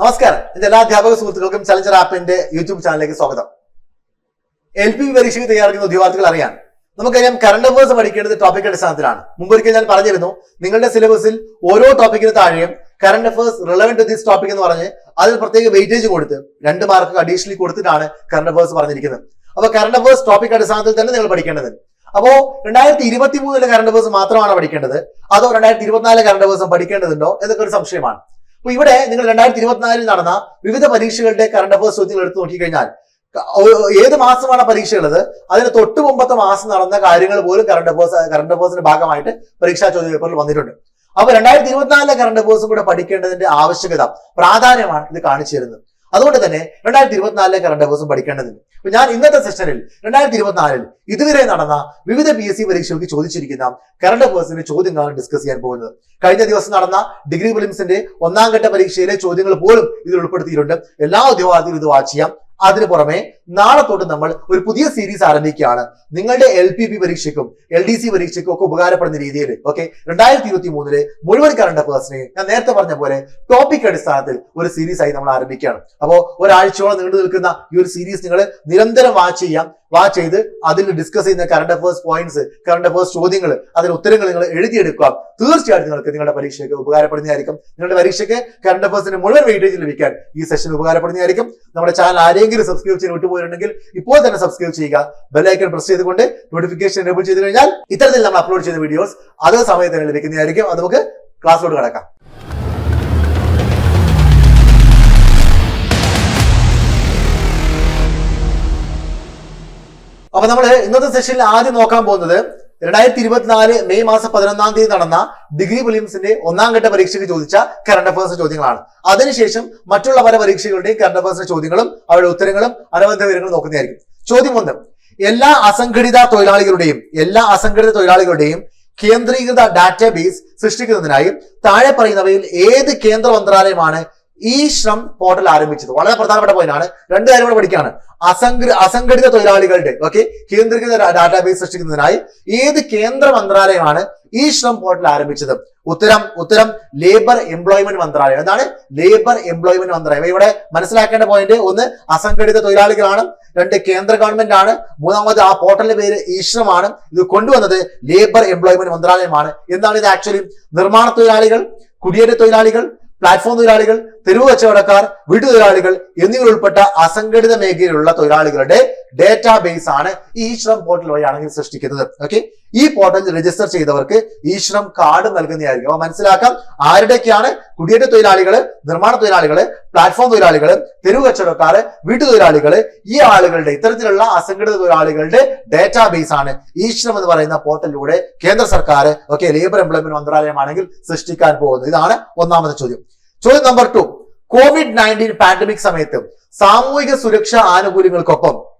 നമസ്കാരം. എന്റെ എല്ലാ അധ്യാപക സുഹൃത്തുക്കൾക്കും ചലഞ്ചർ ആപ്പിന്റെ യൂട്യൂബ് ചാനലിലേക്ക് സ്വാഗതം. എൽ പി പരീക്ഷയ്ക്ക് തയ്യാറെടുക്കുന്ന ഉദ്യോഗാർത്ഥികൾ അറിയാൻ നമുക്കറിയാം കറണ്ട് അഫേഴ്സ് പഠിക്കേണ്ടത് ടോപ്പിക് അടിസ്ഥാനത്തിലാണ്. മുമ്പൊരിക്കൽ ഞാൻ പറഞ്ഞിരുന്നു നിങ്ങളുടെ സിലബസിൽ ഓരോ ടോപ്പിക്കിന് താഴെയും current affairs relevant to this topic എന്ന് പറഞ്ഞ് അതിൽ പ്രത്യേക വെയിറ്റേജ് കൊടുത്ത് രണ്ട് മാർക്ക് അഡീഷണലി കൊടുത്തിട്ടാണ് കറണ്ട് അഫേഴ്സ് പറഞ്ഞിരിക്കുന്നത്. അപ്പൊ കറണ്ട് അഫേഴ്സ് ടോപ്പിക് അടിസ്ഥാനത്തിൽ തന്നെ നിങ്ങൾ പഠിക്കേണ്ടത്. അപ്പോ രണ്ടായിരത്തി ഇരുപത്തി മൂന്നിലെ കറണ്ട് അഫേഴ്സ് മാത്രമാണ് പഠിക്കേണ്ടത്. അതോ രണ്ടായിരത്തി ഇരുപത്തിനാലിലെ കറണ്ട് അഫേഴ്സ് പഠിക്കേണ്ടതുണ്ടോ എന്നൊക്കെ ഒരു സംശയമാണ്. അപ്പൊ ഇവിടെ നിങ്ങൾ രണ്ടായിരത്തി ഇരുപത്തിനാലിൽ നടന്ന വിവിധ പരീക്ഷകളുടെ കറണ്ട് അഫേഴ്സ് ചോദ്യങ്ങൾ എടുത്ത് നോക്കിക്കഴിഞ്ഞാൽ ഏത് മാസമാണ് പരീക്ഷ ഉള്ളത് അതിന് തൊട്ട് മുമ്പത്തെ മാസം നടന്ന കാര്യങ്ങൾ പോലും കറണ്ട് അഫേഴ്സ് കറണ്ട് അഫേഴ്സിന്റെ ഭാഗമായിട്ട് പരീക്ഷാ ചോദ്യ പേപ്പറിൽ വന്നിട്ടുണ്ട്. അപ്പൊ രണ്ടായിരത്തി ഇരുപത്തിനാലിലെ കറണ്ട് അഫേഴ്സും കൂടെ പഠിക്കേണ്ടതിന്റെ ആവശ്യകത പ്രാധാന്യമാണ് ഇത് കാണിച്ചു തരുന്നത്. അതുകൊണ്ട് തന്നെ രണ്ടായിരത്തി ഇരുപത്തിനാലിലെ കറണ്ട് അഫേഴ്സും പഠിക്കേണ്ടതുണ്ട് അപ്പൊ ഞാൻ ഇന്നത്തെ സെഷനിൽ രണ്ടായിരത്തി ഇരുപത്തിനാലിൽ ഇതുവരെ നടന്ന വിവിധ പി എസ് സി പരീക്ഷകൾക്ക് ചോദിച്ചിരിക്കുന്ന കറണ്ട് അഫേഴ്സിന്റെ ചോദ്യങ്ങളാണ് ഡിസ്കസ് ചെയ്യാൻ പോകുന്നത്. കഴിഞ്ഞ ദിവസം നടന്ന ഡിഗ്രി ഫിലിംസിന്റെ ഒന്നാം ഘട്ട പരീക്ഷയിലെ ചോദ്യങ്ങൾ പോലും ഇതിൽ ഉൾപ്പെടുത്തിയിട്ടുണ്ട്. എല്ലാ ഉദ്യോഗാർത്ഥികളും ഇത് വാച്ച് ചെയ്യാം. അതിനു പുറമെ നാളെ തൊട്ട് നമ്മൾ ഒരു പുതിയ സീരീസ് ആരംഭിക്കുകയാണ്. നിങ്ങളുടെ എൽ പി പി പരീക്ഷയ്ക്കും എൽ ഡി സി പരീക്ഷയ്ക്കും ഒക്കെ ഉപകാരപ്പെടുന്ന രീതിയിൽ ഓക്കെ രണ്ടായിരത്തി ഇരുപത്തി മൂന്നിലെ മുഴുവൻ കറണ്ട് അഫേഴ്സിനെ ഞാൻ നേരത്തെ പറഞ്ഞ പോലെ ടോപ്പിക് അടിസ്ഥാനത്തിൽ ഒരു സീരീസ് ആയി നമ്മൾ ആരംഭിക്കുകയാണ്. അപ്പോൾ ഒരാഴ്ചയോളം നീണ്ടു നിൽക്കുന്ന ഈ ഒരു സീരീസ് നിങ്ങൾ നിരന്തരം വാച്ച് ചെയ്യാം. വാച്ച് ചെയ്ത് അതിൽ ഡിസ്കസ് ചെയ്യുന്ന current affairs points current affairs ചോദ്യങ്ങൾ അതിന് ഉത്തരങ്ങൾ നിങ്ങൾ എഴുതിയെടുക്കുക തീർച്ചയായിട്ടും നിങ്ങൾക്ക് നിങ്ങളുടെ പരീക്ഷയ്ക്ക് ഉപകാരപ്പെടുന്നതായിരിക്കും. നിങ്ങളുടെ പരീക്ഷയ്ക്ക് കറണ്ട് അഫേഴ്സിന് മുഴുവൻ വെയിറ്റേജ് ലഭിക്കാൻ ഈ സെഷൻ ഉപകാരപ്പെടുന്നതായിരിക്കും. നമ്മുടെ ചാനൽ ആരെങ്കിലും സബ്സ്ക്രൈബ് ചെയ്യാൻ വിട്ടുപോയിട്ടുണ്ടെങ്കിൽ ഇപ്പോൾ തന്നെ സബ്സ്ക്രൈബ് ചെയ്യുക. ബെല്ലൈക്കൺ പ്രസ് ചെയ്തുകൊണ്ട് നോട്ടിഫിക്കേഷൻ എനേബിൾ ചെയ്ത് കഴിഞ്ഞാൽ ഇത്തരത്തിൽ നമ്മൾ അപ്ലോഡ് ചെയ്യുന്ന വീഡിയോസ് അതേ സമയത്ത് തന്നെ ലഭിക്കുന്നതായിരിക്കും. അത് നമുക്ക് ക്ലാസ്സിലോട്ട് കിടക്കാം. അപ്പൊ നമ്മൾ ഇന്നത്തെ സെഷനിൽ ആദ്യം നോക്കാൻ പോകുന്നത് രണ്ടായിരത്തി ഇരുപത്തിനാല് മെയ് മാസം പതിനൊന്നാം തീയതി നടന്ന ഡിഗ്രി ഫിലിംസിന്റെ ഒന്നാം ഘട്ട പരീക്ഷയ്ക്ക് ചോദിച്ച കറണ്ട് അഫയേഴ്സ് ചോദ്യങ്ങളാണ്. അതിനുശേഷം മറ്റുള്ള പല പരീക്ഷകളുടെയും കറണ്ട് അഫയേഴ്സിന്റെ ചോദ്യങ്ങളും അവരുടെ ഉത്തരങ്ങളും അനുബന്ധ വിവരങ്ങളും നോക്കുന്നതായിരിക്കും. ചോദ്യം ഒന്ന് എല്ലാ അസംഘടിത തൊഴിലാളികളുടെയും എല്ലാ അസംഘടിത തൊഴിലാളികളുടെയും കേന്ദ്രീകൃത ഡാറ്റാബേസ് സൃഷ്ടിക്കുന്നതിനായി താഴെ പറയുന്നവയിൽ ഏത് കേന്ദ്ര മന്ത്രാലയമാണ് ഈ ശ്രം പോർട്ടൽ ആരംഭിച്ചത്. വളരെ പ്രധാനപ്പെട്ട പോയിന്റ് ആണ്. രണ്ട് കാര്യങ്ങൾ പഠിക്കുകയാണ് അസംഘ അസംഘടിത തൊഴിലാളികളുടെ ഓക്കെ കേന്ദ്രീകൃത ഡാറ്റാബേസ് സൃഷ്ടിക്കുന്നതിനായി ഏത് കേന്ദ്ര മന്ത്രാലയമാണ് ഈ ശ്രം പോർട്ടൽ ആരംഭിച്ചത്? ഉത്തരം ഉത്തരം ലേബർ എംപ്ലോയ്മെന്റ് മന്ത്രാലയം. എന്താണ്? ലേബർ എംപ്ലോയ്മെന്റ് മന്ത്രാലയം. ഇവിടെ മനസ്സിലാക്കേണ്ട പോയിന്റ് ഒന്ന് അസംഘടിത തൊഴിലാളികളാണ്. രണ്ട് കേന്ദ്ര ഗവൺമെന്റ് ആണ്. മൂന്നാമത് ആ പോർട്ടലിന്റെ പേര് ഈശ്രമാണ് ഇത് കൊണ്ടുവന്നത് ലേബർ എംപ്ലോയ്മെന്റ് മന്ത്രാലയമാണ്. എന്താണ് ഇത് ആക്ച്വലി നിർമ്മാണ തൊഴിലാളികൾ കുടിയേറ്റ തൊഴിലാളികൾ പ്ലാറ്റ്ഫോം തൊഴിലാളികൾ തെരുവ് കച്ചവടക്കാർ വീട്ടുതൊഴിലാളികൾ എന്നിവർ ഉൾപ്പെട്ട അസംഘടിത മേഖലയിലുള്ള തൊഴിലാളികളുടെ ഡേറ്റാബേസ് ആണ് ഈ ശ്രം പോർട്ടൽ വഴിയാണെങ്കിൽ സൃഷ്ടിക്കുന്നത്. ഓക്കെ ഈ പോർട്ടലിൽ രജിസ്റ്റർ ചെയ്തവർക്ക് ഈ ശ്രം കാർഡ് നൽകുന്നതായിരിക്കും. അപ്പൊ മനസ്സിലാക്കാം ആരുടെയൊക്കെയാണ് കുടിയേറ്റ തൊഴിലാളികൾ നിർമ്മാണ തൊഴിലാളികൾ പ്ലാറ്റ്ഫോം തൊഴിലാളികൾ തെരുവ് കച്ചവടക്കാര് വീട്ടുതൊഴിലാളികൾ ഈ ആളുകളുടെ ഇത്തരത്തിലുള്ള അസംഘടിത തൊഴിലാളികളുടെ ഡേറ്റാബേസ് ആണ് ഈ ശ്രം എന്ന് പറയുന്ന പോർട്ടലിലൂടെ കേന്ദ്ര സർക്കാർ ഓക്കെ ലേബർ എംപ്ലോയ്മെന്റ് മന്ത്രാലയമാണെങ്കിൽ സൃഷ്ടിക്കാൻ പോകുന്നത്. ഇതാണ് ഒന്നാമത്തെ ചോദ്യം. ചോദ്യം number two covid nineteen pandemic സമയത്ത് സാമൂഹിക സുരക്ഷാ ആനുകൂല്യങ്ങൾക്കൊപ്പം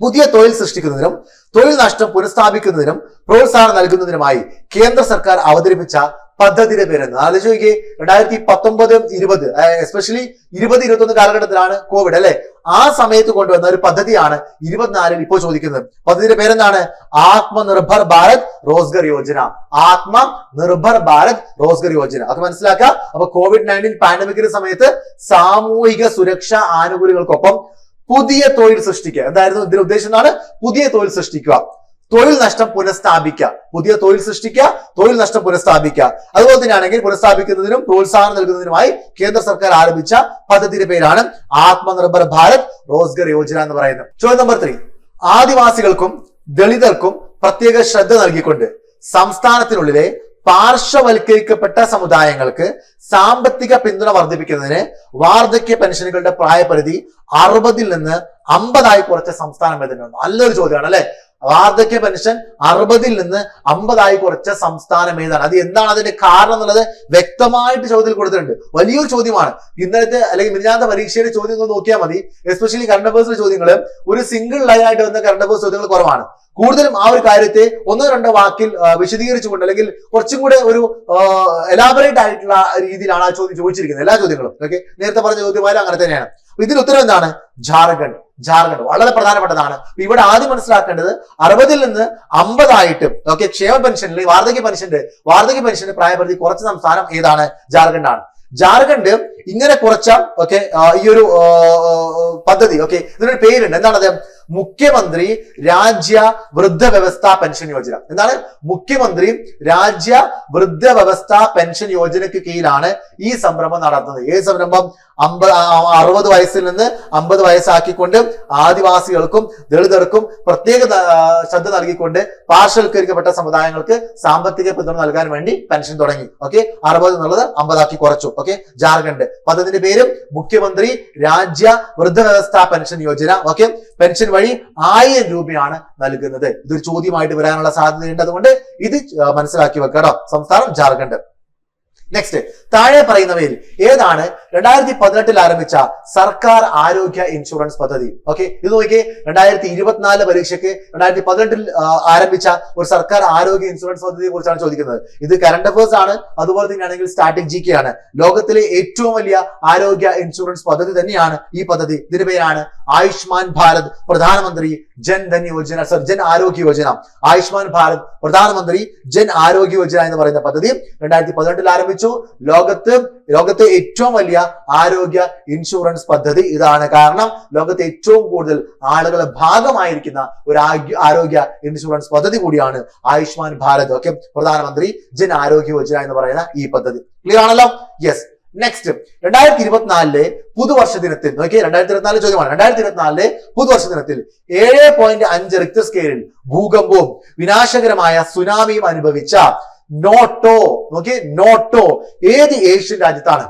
പുതിയ തൊഴിൽ സൃഷ്ടിക്കുന്നതിനും തൊഴിൽ നഷ്ടം പുനഃസ്ഥാപിക്കുന്നതിനും പ്രോത്സാഹനം നൽകുന്നതിനുമായി കേന്ദ്ര സർക്കാർ അവതരിപ്പിച്ച പദ്ധതിയുടെ പേരെന്ന് ആലോചിക്കുക രണ്ടായിരത്തി പത്തൊമ്പത് ഇരുപത് എസ്പെഷ്യലി ഇരുപത് ഇരുപത്തൊന്ന് കാലഘട്ടത്തിലാണ് കോവിഡ് അല്ലെ? ആ സമയത്ത് കൊണ്ടുവന്ന ഒരു പദ്ധതിയാണ് ഇരുപത്തിനാലിൽ ഇപ്പോൾ ചോദിക്കുന്നത്. പദ്ധതിയുടെ പേരെന്താണ്? ആത്മനിർഭർ ഭാരത് റോസ്ഗർ യോജന. ആത്മ നിർഭർ ഭാരത് റോസ്ഗർ യോജന. അത് മനസ്സിലാക്കുക. അപ്പൊ കോവിഡ് നയന്റീൻ പാൻഡമിക്കിന്റെ സമയത്ത് സാമൂഹിക സുരക്ഷാ ആനുകൂല്യങ്ങൾക്കൊപ്പം പുതിയ തൊഴിൽ സൃഷ്ടിക്കുക. എന്തായിരുന്നു ഇതിന്റെ ഉദ്ദേശം എന്താണ്? പുതിയ തൊഴിൽ സൃഷ്ടിക്കുക. തൊഴിൽ നഷ്ടം പുനഃസ്ഥാപിക്കുക. പുതിയ തൊഴിൽ സൃഷ്ടിക്കുക തൊഴിൽ നഷ്ടം പുനഃസ്ഥാപിക്കുക. അതുപോലെ തന്നെയാണെങ്കിൽ പുനഃസ്ഥാപിക്കുന്നതിനും പ്രോത്സാഹനം നൽകുന്നതിനുമായി കേന്ദ്ര സർക്കാർ ആരംഭിച്ച പദ്ധതിയുടെ പേരാണ് ആത്മനിർഭർ ഭാരത് റോസ്ഗർ യോജന എന്ന് പറയുന്നത്. ചോദ്യം നമ്പർ ത്രീ ആദിവാസികൾക്കും ദളിതർക്കും പ്രത്യേക ശ്രദ്ധ നൽകിക്കൊണ്ട് സംസ്ഥാനത്തിനുള്ളിലെ പാർശ്വവൽക്കരിക്കപ്പെട്ട സമുദായങ്ങൾക്ക് സാമ്പത്തിക പിന്തുണ വർദ്ധിപ്പിക്കുന്നതിന് വാർദ്ധക്യ പെൻഷനുകളുടെ പ്രായപരിധി അറുപതിൽ നിന്ന് അമ്പതായി കുറച്ച സംസ്ഥാനം ഏതെങ്കിലും നല്ലൊരു ചോദ്യമാണ് അല്ലെ? വാർദ്ധക്യ പെൻഷൻ അറുപതിൽ നിന്ന് അമ്പതായി കുറച്ച സംസ്ഥാനം ഏതാണ്? അത് എന്താണ് അതിന്റെ കാരണം എന്നുള്ളത് വ്യക്തമായിട്ട് ചോദ്യത്തിൽ കൊടുത്തിട്ടുണ്ട്. വലിയൊരു ചോദ്യമാണ്. ഇന്നലത്തെ അല്ലെങ്കിൽ മിനിഞ്ഞാത്ത പരീക്ഷയുടെ ചോദ്യം ഒന്ന് നോക്കിയാൽ മതി. എസ്പെഷ്യലി കറണ്ട് അഫേഴ്സിലെ ചോദ്യങ്ങൾ ഒരു സിംഗിൾ ലൈൻ ആയിട്ട് വന്ന കറണ്ട് അഫേഴ്സ് ചോദ്യങ്ങൾ കുറവാണ്. കൂടുതലും ആ ഒരു കാര്യത്തെ ഒന്നോ രണ്ടോ വാക്കിൽ വിശദീകരിച്ചുകൊണ്ട് അല്ലെങ്കിൽ കുറച്ചും കൂടെ ഒരു എലാബറേറ്റ് ആയിട്ടുള്ള രീതിയിലാണ് ആ ചോദ്യം ചോദിച്ചിരിക്കുന്നത്. എല്ലാ ചോദ്യങ്ങളും. ഓക്കെ നേരത്തെ പറഞ്ഞ ചോദ്യമായാലും അങ്ങനെ തന്നെയാണ്. ഇതിന് ഉത്തരം എന്താണ്? ജാർഖണ്ഡ്. ജാർഖണ്ഡ് വളരെ പ്രധാനപ്പെട്ടതാണ്. ഇവിടെ ആദ്യം മനസ്സിലാക്കേണ്ടത് അറുപതിൽ നിന്ന് അമ്പതായിട്ട് ഓക്കെ ക്ഷേമ പെൻഷനിൽ വാർദ്ധക്യ പെൻഷന്റെ വാർദ്ധക്യ പെൻഷന്റെ പ്രായപരിധി കുറച്ച സംസ്ഥാനം ഏതാണ്? ജാർഖണ്ഡാണ്. ജാർഖണ്ഡ് ഇങ്ങനെ കുറച്ച ഓക്കെ ഈ ഒരു പദ്ധതി ഓക്കെ ഇതിനൊരു പേരുണ്ട്. എന്താണത്? മുഖ്യമന്ത്രി രാജ്യ വൃദ്ധ വ്യവസ്ഥ പെൻഷൻ യോജന. എന്താണ്? മുഖ്യമന്ത്രി രാജ്യ വൃദ്ധ വ്യവസ്ഥ പെൻഷൻ യോജനയ്ക്ക് കീഴിലാണ് ഈ സംരംഭം നടത്തുന്നത്. ഏത് സംരംഭം? അമ്പത് അറുപത് വയസ്സിൽ നിന്ന് അമ്പത് വയസ്സാക്കിക്കൊണ്ട് ആദിവാസികൾക്കും ദളിതർക്കും പ്രത്യേക ശ്രദ്ധ നൽകിക്കൊണ്ട് പാർശ്വവൽക്കരിക്കപ്പെട്ട സമുദായങ്ങൾക്ക് സാമ്പത്തിക പിന്തുണ നൽകാൻ വേണ്ടി പെൻഷൻ തുടങ്ങി. ഓക്കെ? അറുപത് എന്നുള്ളത് അമ്പതാക്കി കുറച്ചു. ഓക്കെ? ജാർഖണ്ഡ്. പദ്ധതിന്റെ പേരും Mukhyamantri Rajya Vriddhavastha pension Yojana. Okay? Pension വഴി ആയിരം രൂപയാണ് നൽകുന്നത്. ഇതൊരു ചോദ്യമായിട്ട് വരാനുള്ള സാധ്യതയുണ്ട്. അതുകൊണ്ട് ഇത് മനസ്സിലാക്കി വെക്കണം സംസ്ഥാനം ജാർഖണ്ഡ്. നെക്സ്റ്റ് താഴെ പറയുന്നവയിൽ ഏതാണ് രണ്ടായിരത്തി പതിനെട്ടിൽ ആരംഭിച്ച സർക്കാർ ആരോഗ്യ ഇൻഷുറൻസ് പദ്ധതി? ഓക്കെ ഇത് നോക്കിയേ. രണ്ടായിരത്തി ഇരുപത്തിനാല് പരീക്ഷയ്ക്ക് രണ്ടായിരത്തി പതിനെട്ടിൽ ആരംഭിച്ച ഒരു സർക്കാർ ആരോഗ്യ ഇൻഷുറൻസ് പദ്ധതിയെ കുറിച്ചാണ് ചോദിക്കുന്നത്. ഇത് കറണ്ട് അഫേഴ്സ് ആണ്. അതുപോലെ തന്നെയാണെങ്കിൽ സ്റ്റാറ്റിക് ജി കെ ആണ്. ലോകത്തിലെ ഏറ്റവും വലിയ ആരോഗ്യ ഇൻഷുറൻസ് പദ്ധതി തന്നെയാണ് ഈ പദ്ധതി. ഇതിന്റെ പേരാണ് ആയുഷ്മാൻ ഭാരത് പ്രധാനമന്ത്രി ജൻ ധൻ യോജന സർ ജൻ ആരോഗ്യ യോജന. ആയുഷ്മാൻ ഭാരത് പ്രധാനമന്ത്രി ജൻ ആരോഗ്യ യോജന എന്ന് പറയുന്ന പദ്ധതി രണ്ടായിരത്തി പതിനെട്ടിൽ ആരംഭിച്ചു. ലോകത്ത് ലോകത്തെ ഏറ്റവും വലിയ ആരോഗ്യ ഇൻഷുറൻസ് പദ്ധതി ഇതാണ്. കാരണം ലോകത്തെ ഏറ്റവും കൂടുതൽ ആളുകളെ ഭാഗമായിരിക്കുന്ന ഒരു ആരോഗ്യ ഇൻഷുറൻസ് പദ്ധതി കൂടിയാണ് ആയുഷ്മാൻ ഭാരത്. ഓക്കെ? പ്രധാനമന്ത്രി ജൻ ആരോഗ്യ യോജന എന്ന് പറയുന്ന ഈ പദ്ധതി. ക്ലിയർ ആണല്ലോ? യെസ് നെക്സ്റ്റ് രണ്ടായിരത്തി ഇരുപത്തിനാലിലെ പുതുവർഷ ദിനത്തിൽ നോക്കിയേ രണ്ടായിരത്തി ഇരുപത്തിനാല് ചോദ്യമാണ്. രണ്ടായിരത്തി ഇരുപത്തിനാലിലെ പുതുവർഷ ദിനത്തിൽ ഏഴ് പോയിന്റ് അഞ്ച് റിക്ടർ സ്കെയിലിൽ ഭൂകമ്പവും വിനാശകരമായ സുനാമിയും അനുഭവിച്ച നോട്ടോ നോക്കിയേ നോട്ടോ ഏത് ഏഷ്യൻ രാജ്യത്താണ്?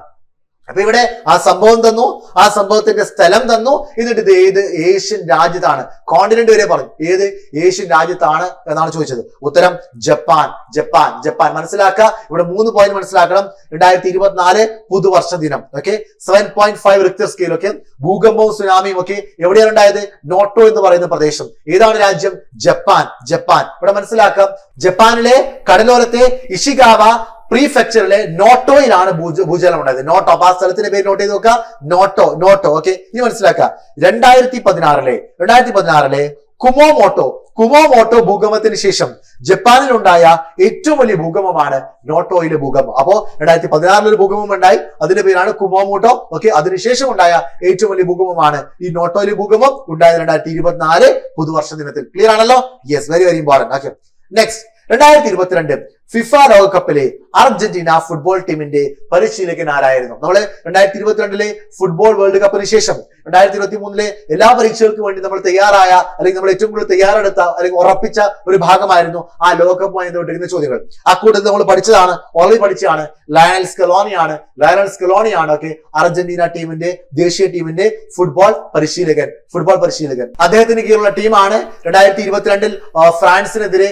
അപ്പൊ ഇവിടെ ആ സംഭവം തന്നു ആ സംഭവത്തിന്റെ സ്ഥലം തന്നു. എന്നിട്ട് ഇത് ഏത് ഏഷ്യൻ രാജ്യത്താണ്. കോണ്ടിനെന്റ് വരെ പറഞ്ഞു. ഏത്? ഏഷ്യൻ രാജ്യത്താണ് എന്നാണ് ചോദിച്ചത്. ഉത്തരം ജപ്പാൻ. ജപ്പാൻ. ജപ്പാൻ മനസ്സിലാക്കുക. ഇവിടെ മൂന്ന് പോയിന്റ് മനസ്സിലാക്കണം. രണ്ടായിരത്തി ഇരുപത്തിനാല് പുതുവർഷ ദിനം. Okay seven point five Richter scale ഒക്കെ ഭൂകമ്പവും സുനാമിയും ഒക്കെ എവിടെയാണ് ഉണ്ടായത്? നോട്ടോ എന്ന് പറയുന്ന പ്രദേശം. ഏതാണ് രാജ്യം? ജപ്പാൻ. ജപ്പാൻ. ഇവിടെ മനസ്സിലാക്കാം. ജപ്പാനിലെ കടലോരത്തെ ഇഷിഗാവ പ്രീഫെക്ചറിലെ നോട്ടോയിലാണ് ഭൂചലനം ഉണ്ടായത് നോട്ടോ അപ്പൊ ആ സ്ഥലത്തിന്റെ പേര് നോട്ട് ചെയ്ത് നോക്കുക. നോട്ടോ നോട്ടോ ഓക്കെ ഇനി മനസ്സിലാക്കുക. രണ്ടായിരത്തി പതിനാറിലെ രണ്ടായിരത്തി പതിനാറിലെ കുമോമോട്ടോ കുമോമോട്ടോ ഭൂകമ്പത്തിന് ശേഷം ജപ്പാനിൽ ഉണ്ടായ ഏറ്റവും വലിയ ഭൂകമ്പമാണ് നോട്ടോയിലെ ഭൂകമ്പം. അപ്പോ രണ്ടായിരത്തി പതിനാറിൽ ഒരു ഭൂകമ്പം ഉണ്ടായി. അതിന്റെ പേരാണ് കുമോമോട്ടോ ഓക്കെ അതിനുശേഷം ഉണ്ടായ ഏറ്റവും വലിയ ഭൂകമ്പമാണ് ഈ നോട്ടോയിലെ ഭൂകമ്പം. ഉണ്ടായത് രണ്ടായിരത്തി ഇരുപത്തിനാല് പുതുവർഷ ദിനത്തിൽ. ക്ലിയർ ആണല്ലോ? Yes very very important okay next രണ്ടായിരത്തി ഇരുപത്തിരണ്ട് ഫിഫ ലോകകപ്പിലെ അർജന്റീന ഫുട്ബോൾ ടീമിന്റെ പരിശീലകൻ ആരായിരുന്നു? നമ്മൾ രണ്ടായിരത്തി ഇരുപത്തിരണ്ടിലെ ഫുട്ബോൾ വേൾഡ് കപ്പിന് ശേഷം രണ്ടായിരത്തി ഇരുപത്തി മൂന്നിലെ എല്ലാ പരീക്ഷകൾക്കും വേണ്ടി നമ്മൾ തയ്യാറായ അല്ലെങ്കിൽ നമ്മൾ ഏറ്റവും കൂടുതൽ തയ്യാറെടുത്ത അല്ലെങ്കിൽ ഉറപ്പിച്ച ഒരു ഭാഗമായിരുന്നു ആ ലോകകപ്പുമായി ബന്ധപ്പെട്ടിരിക്കുന്ന ചോദ്യങ്ങൾ. ആ കൂട്ടത്തിൽ നമ്മൾ പഠിച്ചതാണ് ഓൾറെഡി പഠിച്ചതാണ് ലയണൽ സ്കലോണിയാണ് ലയണൽ സ്കലോണിയാണ് ഒക്കെ അർജന്റീന ടീമിന്റെ ദേശീയ ടീമിന്റെ ഫുട്ബോൾ പരിശീലകൻ ഫുട്ബോൾ പരിശീലകൻ. അദ്ദേഹത്തിന് കീഴിലുള്ള ടീമാണ് രണ്ടായിരത്തി ഇരുപത്തിരണ്ടിൽ ഫ്രാൻസിനെതിരെ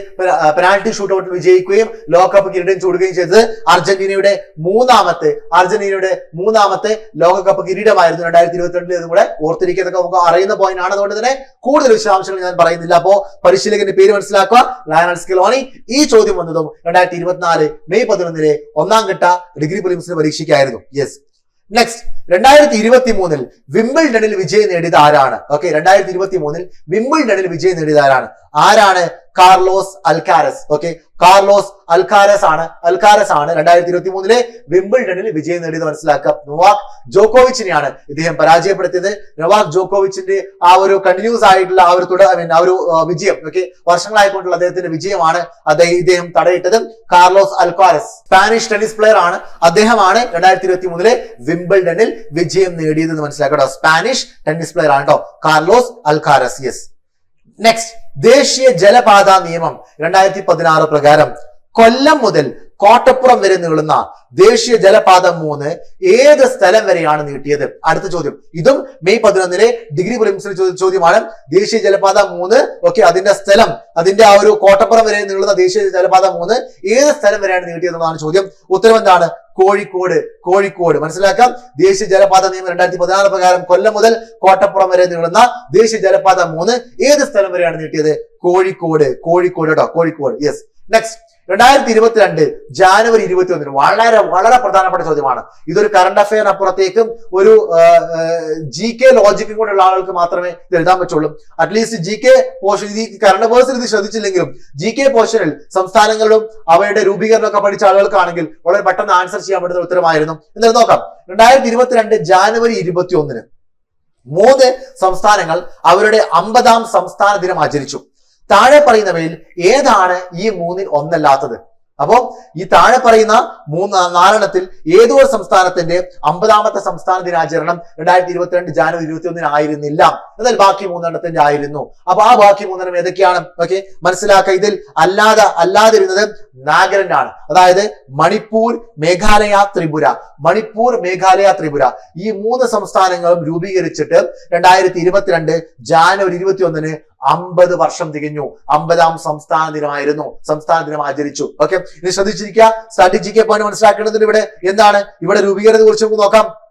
പെനാൽറ്റി ഷൂട്ടൌട്ടിൽ വിജയിക്കുകയും ലോകകപ്പ് കിരീടം ചൂടുകയും ചെയ്തത് അർജന്റീനയുടെ മൂന്നാമത്തെ അർജന്റീനയുടെ മൂന്നാമത്തെ ലോകകപ്പ് കിരീടമായിരുന്നു രണ്ടായിരത്തി ഇരുപത്തിരണ്ടിൽ ഇതും കൂടെ ഓർത്തിരിക്കുന്നതൊക്കെ നമുക്ക് അറിയുന്ന പോയിന്റ് ആണ്. അതുകൊണ്ട് തന്നെ കൂടുതൽ വിശദാംശങ്ങൾ ഞാൻ പറയുന്നില്ല. അപ്പോ പരിശീലകന്റെ പേര് മനസ്സിലാക്കുക. Lionel Scaloni. ഈ ചോദ്യം വന്നതും രണ്ടായിരത്തി ഇരുപത്തിനാല് മെയ് പതിനൊന്നിലെ ഒന്നാം ഘട്ട ഡിഗ്രി പ്രിലിംസിന് പരീക്ഷയ്ക്കായിരുന്നു. യെസ് നെക്സ്റ്റ് രണ്ടായിരത്തി ഇരുപത്തി മൂന്നിൽ വിംബിൾഡണിൽ വിജയം നേടിയത് ആരാണ്? ഓക്കെ രണ്ടായിരത്തി ഇരുപത്തി മൂന്നിൽ വിംബിൾഡണിൽ വിജയം നേടിയത് ആരാണ്? ആരാണ് Carlos Alcaraz? Okay Carlos Alcaraz ആണ്. അൽക്കാരസ് ആണ് രണ്ടായിരത്തി ഇരുപത്തി മൂന്നിലെ വിംബിൾഡണിൽ വിജയം നേടിയത് മനസ്സിലാക്കുക നൊവാക് ജോക്കോവിച്ചിനെയാണ് ഇദ്ദേഹം പരാജയപ്പെടുത്തിയത്. നൊവാക് ജോക്കോവിച്ചിന്റെ ആ ഒരു കണ്ടിന്യൂസ് ആയിട്ടുള്ള ആ ഒരു തുടർ ഐ മീൻ ആ ഒരു വിജയം ഓക്കെ വർഷങ്ങളായിക്കൊണ്ടുള്ള അദ്ദേഹത്തിന്റെ വിജയമാണ് അദ്ദേഹം ഇദ്ദേഹം തടയിട്ടത്. Carlos Alcaraz Spanish tennis player ആണ്. അദ്ദേഹമാണ് രണ്ടായിരത്തി ഇരുപത്തി മൂന്നിലെ വിംബിൾഡണിൽ വിജയം നേടിയതെന്ന് മനസ്സിലാക്കാം. സ്പാനിഷ് ടെന്നീസ് പ്ലെയർ ആണ് കേട്ടോ കാർലോസ് അൽക്കാരസ് യെസ് നെക്സ്റ്റ് ദേശീയ ജലപാത നിയമം രണ്ടായിരത്തി പതിനാറ് പ്രകാരം കൊല്ലം മുതൽ കോട്ടപ്പുറം വരെ നീളുന്ന ദേശീയ ജലപാത മൂന്ന് ഏത് സ്ഥലം വരെയാണ് നീട്ടിയത്? അടുത്ത ചോദ്യം. ഇതും മെയ് പതിനൊന്നിലെ ഡിഗ്രി പ്രിലിംസിൽ ചോദ്യമാണ്. ദേശീയ ജലപാത മൂന്ന്. ഓക്കെ അതിന്റെ സ്ഥലം അതിന്റെ ആ ഒരു കോട്ടപ്പുറം വരെ നീളുന്ന ദേശീയ ജലപാത മൂന്ന് ഏത് സ്ഥലം വരെയാണ് നീട്ടിയത് എന്നതാണ് ചോദ്യം. ഉത്തരം എന്താണ്? കോഴിക്കോട് കോഴിക്കോട്. മനസ്സിലാക്കാം? ദേശീയ ജലപാത നിയമം രണ്ടായിരത്തി പതിനാറ് പ്രകാരം കൊല്ലം മുതൽ കോട്ടപ്പുറം വരെ നീളുന്ന ദേശീയ ജലപാത മൂന്ന് ഏത് സ്ഥലം വരെയാണ് നീട്ടിയത്? കോഴിക്കോട്. കോഴിക്കോട് കേട്ടോ കോഴിക്കോട്. യെസ് നെക്സ്റ്റ് രണ്ടായിരത്തി ഇരുപത്തിരണ്ട് ജാനുവരി ഇരുപത്തി ഒന്നിന് വളരെ വളരെ പ്രധാനപ്പെട്ട ചോദ്യമാണ്. ഇതൊരു കറണ്ട് അഫയറിന് അപ്പുറത്തേക്കും ഒരു ജി കെ ലോജിക്കും കൂടെയുള്ള ആളുകൾക്ക് മാത്രമേ ഇത് എഴുതാൻ പറ്റുള്ളൂ. At least G K portion ഈ കറണ്ട് അഫയേഴ്സിൽ ഇത് ശ്രദ്ധിച്ചില്ലെങ്കിലും ജി കെ പോർഷനിൽ സംസ്ഥാനങ്ങളും അവയുടെ രൂപീകരണമൊക്കെ പഠിച്ച ആളുകൾക്കാണെങ്കിൽ വളരെ പെട്ടെന്ന് ആൻസർ ചെയ്യാൻ പറ്റുന്ന ഉത്തരമായിരുന്നു. എന്തായാലും നോക്കാം. രണ്ടായിരത്തി ഇരുപത്തിരണ്ട് ജാനുവരി ഇരുപത്തി ഒന്നിന് മൂന്ന് സംസ്ഥാനങ്ങൾ അവരുടെ അമ്പതാം സംസ്ഥാന ദിനം ആചരിച്ചു. താഴെ പറയുന്നവയിൽ ഏതാണ് ഈ മൂന്നിൽ ഒന്നല്ലാത്തത്? അപ്പോൾ ഈ താഴെ പറയുന്ന മൂന്ന് നാലെണ്ണത്തിൽ ഏതോ സംസ്ഥാനത്തിന്റെ അമ്പതാമത്തെ സംസ്ഥാന ദിനാചരണം രണ്ടായിരത്തി ഇരുപത്തിരണ്ട് ജാനുവരി ഇരുപത്തി ഒന്നിന് ആയിരുന്നില്ല. എന്നാൽ ബാക്കി മൂന്നെണ്ണത്തിന്റെ ആയിരുന്നു. അപ്പൊ ആ ബാക്കി മൂന്നെണ്ണം ഏതൊക്കെയാണ്? ഓക്കെ മനസ്സിലാക്കുക ഇതിൽ അല്ലാതെ അല്ലാതിരുന്നത് നാഗാലാൻഡ് ആണ് അതായത് മണിപ്പൂർ മേഘാലയ ത്രിപുര. മണിപ്പൂർ മേഘാലയ ത്രിപുര. ഈ മൂന്ന് സംസ്ഥാനങ്ങളും രൂപീകരിച്ചിട്ട് രണ്ടായിരത്തി ഇരുപത്തിരണ്ട് ജാനുവരി ഇരുപത്തി ഒന്നിന് അമ്പത് വർഷം തികഞ്ഞു. അമ്പതാം സംസ്ഥാന ദിനമായിരുന്നു. സംസ്ഥാന ദിനം ആചരിച്ചു. ഓക്കെ ഇനി ശ്രദ്ധിച്ചിരിക്കുക സ്ട്രാറ്റജിക്ക് പോയിന്റ് മനസ്സിലാക്കേണ്ടതിന് ഇവിടെ എന്താണ്? ഇവിടെ രൂപീകരണത്തെ കുറിച്ച് നമുക്ക് നോക്കാം.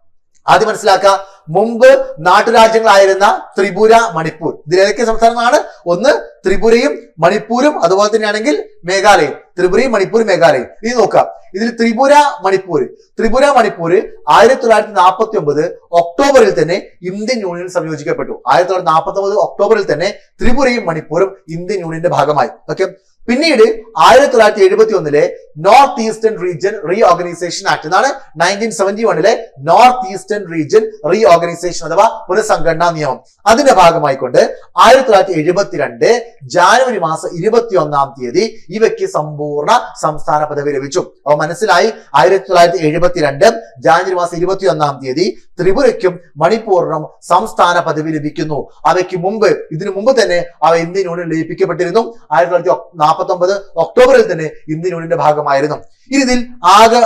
ആദ്യം മനസ്സിലാക്കുക മുമ്പ് നാട്ടുരാജ്യങ്ങളായിരുന്ന ത്രിപുര മണിപ്പൂർ. ഇതിൽ ഏതൊക്കെ സംസ്ഥാനങ്ങളാണ്? ഒന്ന് ത്രിപുരയും മണിപ്പൂരും അതുപോലെ തന്നെയാണെങ്കിൽ മേഘാലയം. ത്രിപുരയും മണിപ്പൂർ മേഘാലയം. ഇനി നോക്കാം. ഇതിൽ ത്രിപുര മണിപ്പൂർ. ത്രിപുര മണിപ്പൂർ ആയിരത്തി തൊള്ളായിരത്തി നാൽപ്പത്തി ഒമ്പത് ഒക്ടോബറിൽ തന്നെ ഇന്ത്യൻ യൂണിയൻ സംയോജിക്കപ്പെട്ടു. ആയിരത്തി തൊള്ളായിരത്തി നാൽപ്പത്തി ഒമ്പത് ഒക്ടോബറിൽ തന്നെ ത്രിപുരയും മണിപ്പൂരും ഇന്ത്യൻ യൂണിയന്റെ ഭാഗമായി. ഓക്കെ? പിന്നീട് ആയിരത്തി തൊള്ളായിരത്തി എഴുപത്തി ഒന്നിലെ north eastern region reorganisation act എന്നാണ് നയന്റീൻ സെവന്റി വണ്ണിലെ north eastern region reorganisation അഥവാ പുനഃസംഘടനാ നിയമം. അതിന്റെ ഭാഗമായിക്കൊണ്ട് ആയിരത്തി തൊള്ളായിരത്തി എഴുപത്തിരണ്ട് ജാനുവരി മാസം ഇരുപത്തി ഒന്നാം തീയതി ഇവയ്ക്ക് സമ്പൂർണ സംസ്ഥാന പദവി ലഭിച്ചു. അപ്പൊ മനസ്സിലായി? ആയിരത്തി തൊള്ളായിരത്തി എഴുപത്തിരണ്ട് ജാനുവരി മാസം ഇരുപത്തി ഒന്നാം തീയതി ത്രിപുരയ്ക്കും മണിപ്പൂറിനും സംസ്ഥാന പദവി ലഭിക്കുന്നു. അവയ്ക്ക് മുമ്പ് ഇതിനു മുമ്പ് തന്നെ അവ ഇന്ത്യൻ യൂണിയൻ ലയിപ്പിക്കപ്പെട്ടിരുന്നു. ആയിരത്തി തൊള്ളായിരത്തി നാൽപ്പത്തി ഒക്ടോബറിൽ തന്നെ ഇന്ത്യൻ യൂണിയന്റെ ഭാഗമായിരുന്നു ഇനി ഇതിൽ ആകെ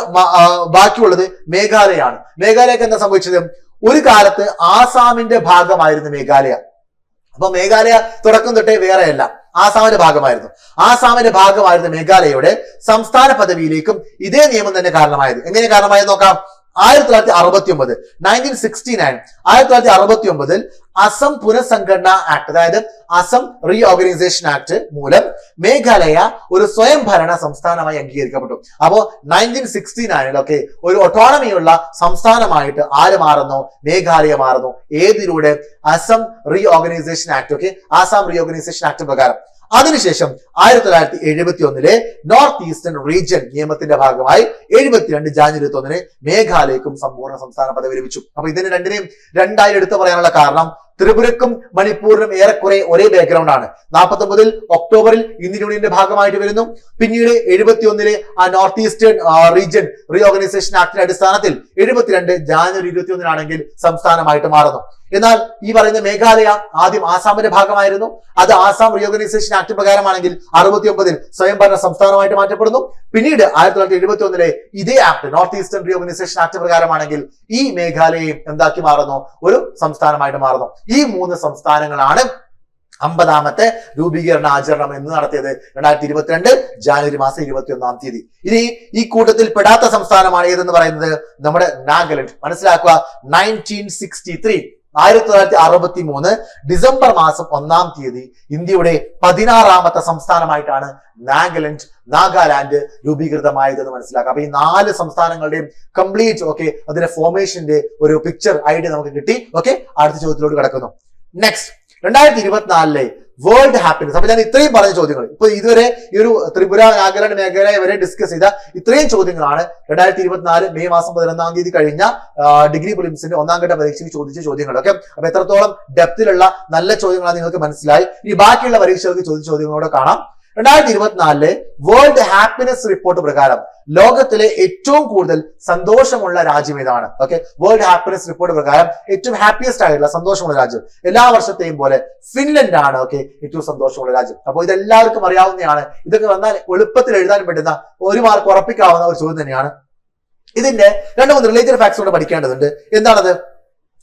ബാക്കിയുള്ളത് മേഘാലയാണ്. മേഘാലയക്ക് എന്താ സംഭവിച്ചത്? ഒരു കാലത്ത് ആസാമിന്റെ ഭാഗമായിരുന്നു മേഘാലയ. അപ്പൊ മേഘാലയ തുടക്കം തൊട്ടേ വേറെയല്ല. ആസാമിന്റെ ഭാഗമായിരുന്നു. ആസാമിന്റെ ഭാഗമായിരുന്ന മേഘാലയയുടെ സംസ്ഥാന പദവിയിലേക്കും ഇതേ നിയമം തന്നെ കാരണമായത്. എങ്ങനെ കാരണമായത് നോക്കാം? ആയിരത്തി തൊള്ളായിരത്തി അറുപത്തി ഒമ്പത് നയന്റീൻ സിക്സ്റ്റി നയൻ ആയിരത്തി തൊള്ളായിരത്തി അറുപത്തി ഒമ്പതിൽ അസം പുനഃസംഘടന ആക്ട് അതായത് അസം റീ ഓർഗനൈസേഷൻ ആക്ട് മൂലം മേഘാലയ ഒരു സ്വയം ഭരണ സംസ്ഥാനമായി അംഗീകരിക്കപ്പെട്ടു. അപ്പോ നയന്റീൻ സിക്സ്റ്റി നയനിലൊക്കെ ഒരു ഒട്ടോണമിയുള്ള സംസ്ഥാനമായിട്ട് ആര് മാറുന്നു? മേഘാലയ മാറുന്നു. ഏതിലൂടെ? Assam reorganisation act okay Assam reorganisation act പ്രകാരം. അതിനുശേഷം ആയിരത്തി തൊള്ളായിരത്തി എഴുപത്തി ഒന്നിലെ നോർത്ത് ഈസ്റ്റേൺ റീജിയൻ നിയമത്തിന്റെ ഭാഗമായി എഴുപത്തിരണ്ട് ജാനുവരി ഇരുപത്തി ഒന്നിന് മേഘാലയക്കും സമ്പൂർണ സംസ്ഥാന പദവി ലഭിച്ചു. അപ്പൊ ഇതിന് രണ്ടിനെയും രണ്ടായി എടുത്തു പറയാനുള്ള കാരണം ത്രിപുരക്കും മണിപ്പൂരിനും ഏറെക്കുറെ ഒരേ ബാക്ക്ഗ്രൗണ്ട് ആണ്. നാൽപ്പത്തി ഒമ്പതിൽ ഒക്ടോബറിൽ ഇന്ത്യൻ യൂണിയന്റെ ഭാഗമായിട്ട് വരുന്നു. പിന്നീട് എഴുപത്തി ഒന്നിലെ ആ north eastern region reorganisation ആക്ടിന്റെ അടിസ്ഥാനത്തിൽ എഴുപത്തിരണ്ട് ജാനുവരി ഇരുപത്തി ഒന്നിനാണെങ്കിൽ സംസ്ഥാനമായിട്ട് മാറുന്നു. എന്നാൽ ഈ പറയുന്ന മേഘാലയ ആദ്യം ആസാമിന്റെ ഭാഗമായിരുന്നു. അത് ആസാം റിയോഗനൈസേഷൻ ആക്ട് പ്രകാരമാണെങ്കിൽ അറുപത്തി ഒമ്പതിൽ സ്വയംഭരണ സംസ്ഥാനമായിട്ട് മാറ്റപ്പെടുന്നു. പിന്നീട് ആയിരത്തി തൊള്ളായിരത്തി എഴുപത്തി ഒന്നിലെ ഇതേ act north eastern reorganisation act പ്രകാരമാണെങ്കിൽ ഈ മേഘാലയയും എന്താക്കി മാറുന്നു? ഒരു സംസ്ഥാനമായിട്ട് മാറുന്നു. ഈ മൂന്ന് സംസ്ഥാനങ്ങളാണ് അമ്പതാമത്തെ രൂപീകരണ ആചരണം എന്ന് നടത്തിയത് രണ്ടായിരത്തി ഇരുപത്തിരണ്ട് ജാനുവരി മാസം ഇരുപത്തി ഒന്നാം തീയതി. ഇനി ഈ കൂട്ടത്തിൽ പെടാത്ത സംസ്ഥാനമാണ് ഏതെന്ന് പറയുന്നത്? നമ്മുടെ നാഗാലാൻഡ്. മനസ്സിലാക്കുക നയന്റീൻ സിക്സ്റ്റി ത്രീ ആയിരത്തി തൊള്ളായിരത്തി അറുപത്തി മൂന്ന് ഡിസംബർ മാസം ഒന്നാം തീയതി ഇന്ത്യയുടെ പതിനാറാമത്തെ സംസ്ഥാനമായിട്ടാണ് നാഗാലാൻഡ് നാഗാലാൻഡ് രൂപീകൃതമായത് എന്ന് മനസ്സിലാക്കാം. അപ്പൊ ഈ നാല് സംസ്ഥാനങ്ങളുടെയും കംപ്ലീറ്റ് ഓക്കെ അതിന്റെ ഫോർമേഷന്റെ ഒരു പിക്ചർ ഐഡിയ നമുക്ക് കിട്ടി. ഓക്കെ അടുത്ത ചോദ്യത്തിലോട്ട് കിടക്കുന്നു. നെക്സ്റ്റ് രണ്ടായിരത്തി ഇരുപത്തിനാലിലെ വേൾഡ് ഹാപ്പിനെസ് അപ്പൊ ഞാൻ ഇത്രയും പറഞ്ഞ ചോദ്യങ്ങൾ. ഇപ്പൊ ഇതുവരെ ഈ ഒരു ത്രിപുര നാഗാലാൻഡ് മേഖല വരെ ഡിസ്കസ് ചെയ്ത ഇത്രയും ചോദ്യങ്ങളാണ് രണ്ടായിരത്തി ഇരുപത്തിനാല് മെയ് മാസം പതിനൊന്നാം തീയതി കഴിഞ്ഞ ഡിഗ്രി പ്രിലിംസിന്റെ ഒന്നാം ഘട്ട പരീക്ഷയ്ക്ക് ചോദിച്ച ചോദ്യങ്ങൾ. ഓക്കെ അപ്പൊ എത്രത്തോളം ഡെപ്തിലുള്ള നല്ല ചോദ്യങ്ങളാണ് നിങ്ങൾക്ക് മനസ്സിലായി? ഈ ബാക്കിയുള്ള പരീക്ഷകൾക്ക് ചോദിച്ച ചോദ്യങ്ങളോടെ കാണാം. രണ്ടായിരത്തി ഇരുപത്തിനാലിലെ വേൾഡ് ഹാപ്പിനെസ് റിപ്പോർട്ട് പ്രകാരം ലോകത്തിലെ ഏറ്റവും കൂടുതൽ സന്തോഷമുള്ള രാജ്യം ഇതാണ് ഓക്കെ വേൾഡ് ഹാപ്പിനെസ് റിപ്പോർട്ട് പ്രകാരം ഏറ്റവും ഹാപ്പിയസ്റ്റ് ആയിട്ടുള്ള സന്തോഷമുള്ള രാജ്യം എല്ലാ വർഷത്തെയും പോലെ ഫിൻലൻഡ് ആണ് ഓക്കെ ഏറ്റവും സന്തോഷമുള്ള രാജ്യം. അപ്പോൾ ഇതെല്ലാവർക്കും അറിയാവുന്നതാണ്. ഇതൊക്കെ വന്നാൽ എളുപ്പത്തിൽ എഴുതാൻ പറ്റുന്ന ഒരു മാർക്ക് ഉറപ്പിക്കാവുന്ന ഒരു ചോദ്യം തന്നെയാണ്. ഇതിന്റെ രണ്ട് മൂന്ന് റിലേറ്റഡ് ഫാക്ട്സ് കൂടെ പഠിക്കേണ്ടതുണ്ട്. എന്താണത്?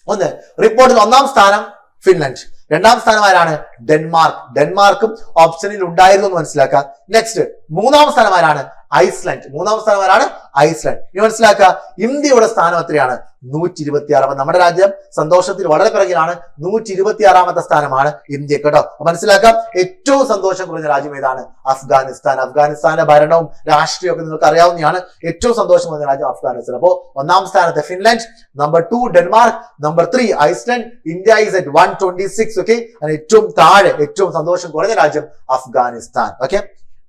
ഒന്ന് റിപ്പോർട്ടിൽ ഒന്നാം സ്ഥാനം ഫിൻലൻഡ്. രണ്ടാം സ്ഥാനം ആരാണ്? ഡെൻമാർക്ക്. ഡെൻമാർക്കും ഓപ്ഷനിൽ ഉണ്ടായിരുന്നു എന്ന് മനസ്സിലാക്കുക നെക്സ്റ്റ് മൂന്നാം സ്ഥാനം ആരാണ്? ഐസ്ലാൻഡ്. മൂന്നാം സ്ഥാനം ആരാണ്? ഐസ്ലാൻഡ്. ഇനി മനസ്സിലാക്കുക ഇന്ത്യയുടെ സ്ഥാനം എത്രയാണ്? നൂറ്റി ഇരുപത്തി ആറ് നമ്മുടെ രാജ്യം സന്തോഷത്തിൽ വളരെ പിറകിലാണ്. നൂറ്റി ഇരുപത്തി ആറാമത്തെ സ്ഥാനമാണ് ഇന്ത്യ കേട്ടോ. മനസ്സിലാക്കാം ഏറ്റവും സന്തോഷം കുറഞ്ഞ രാജ്യം ഏതാണ്? അഫ്ഗാനിസ്ഥാൻ. അഫ്ഗാനിസ്ഥാന്റെ ഭരണവും രാഷ്ട്രീയവും ഒക്കെ നിങ്ങൾക്ക് അറിയാവുന്നതാണ്. ഏറ്റവും സന്തോഷം കുറഞ്ഞ രാജ്യം അഫ്ഗാനിസ്ഥാൻ. അപ്പോ ഒന്നാം സ്ഥാനത്ത് Finland number two Denmark number three Iceland. India is at one twenty six okay ഏറ്റവും താഴെ ഏറ്റവും സന്തോഷം കുറഞ്ഞ രാജ്യം അഫ്ഗാനിസ്ഥാൻ ഓക്കെ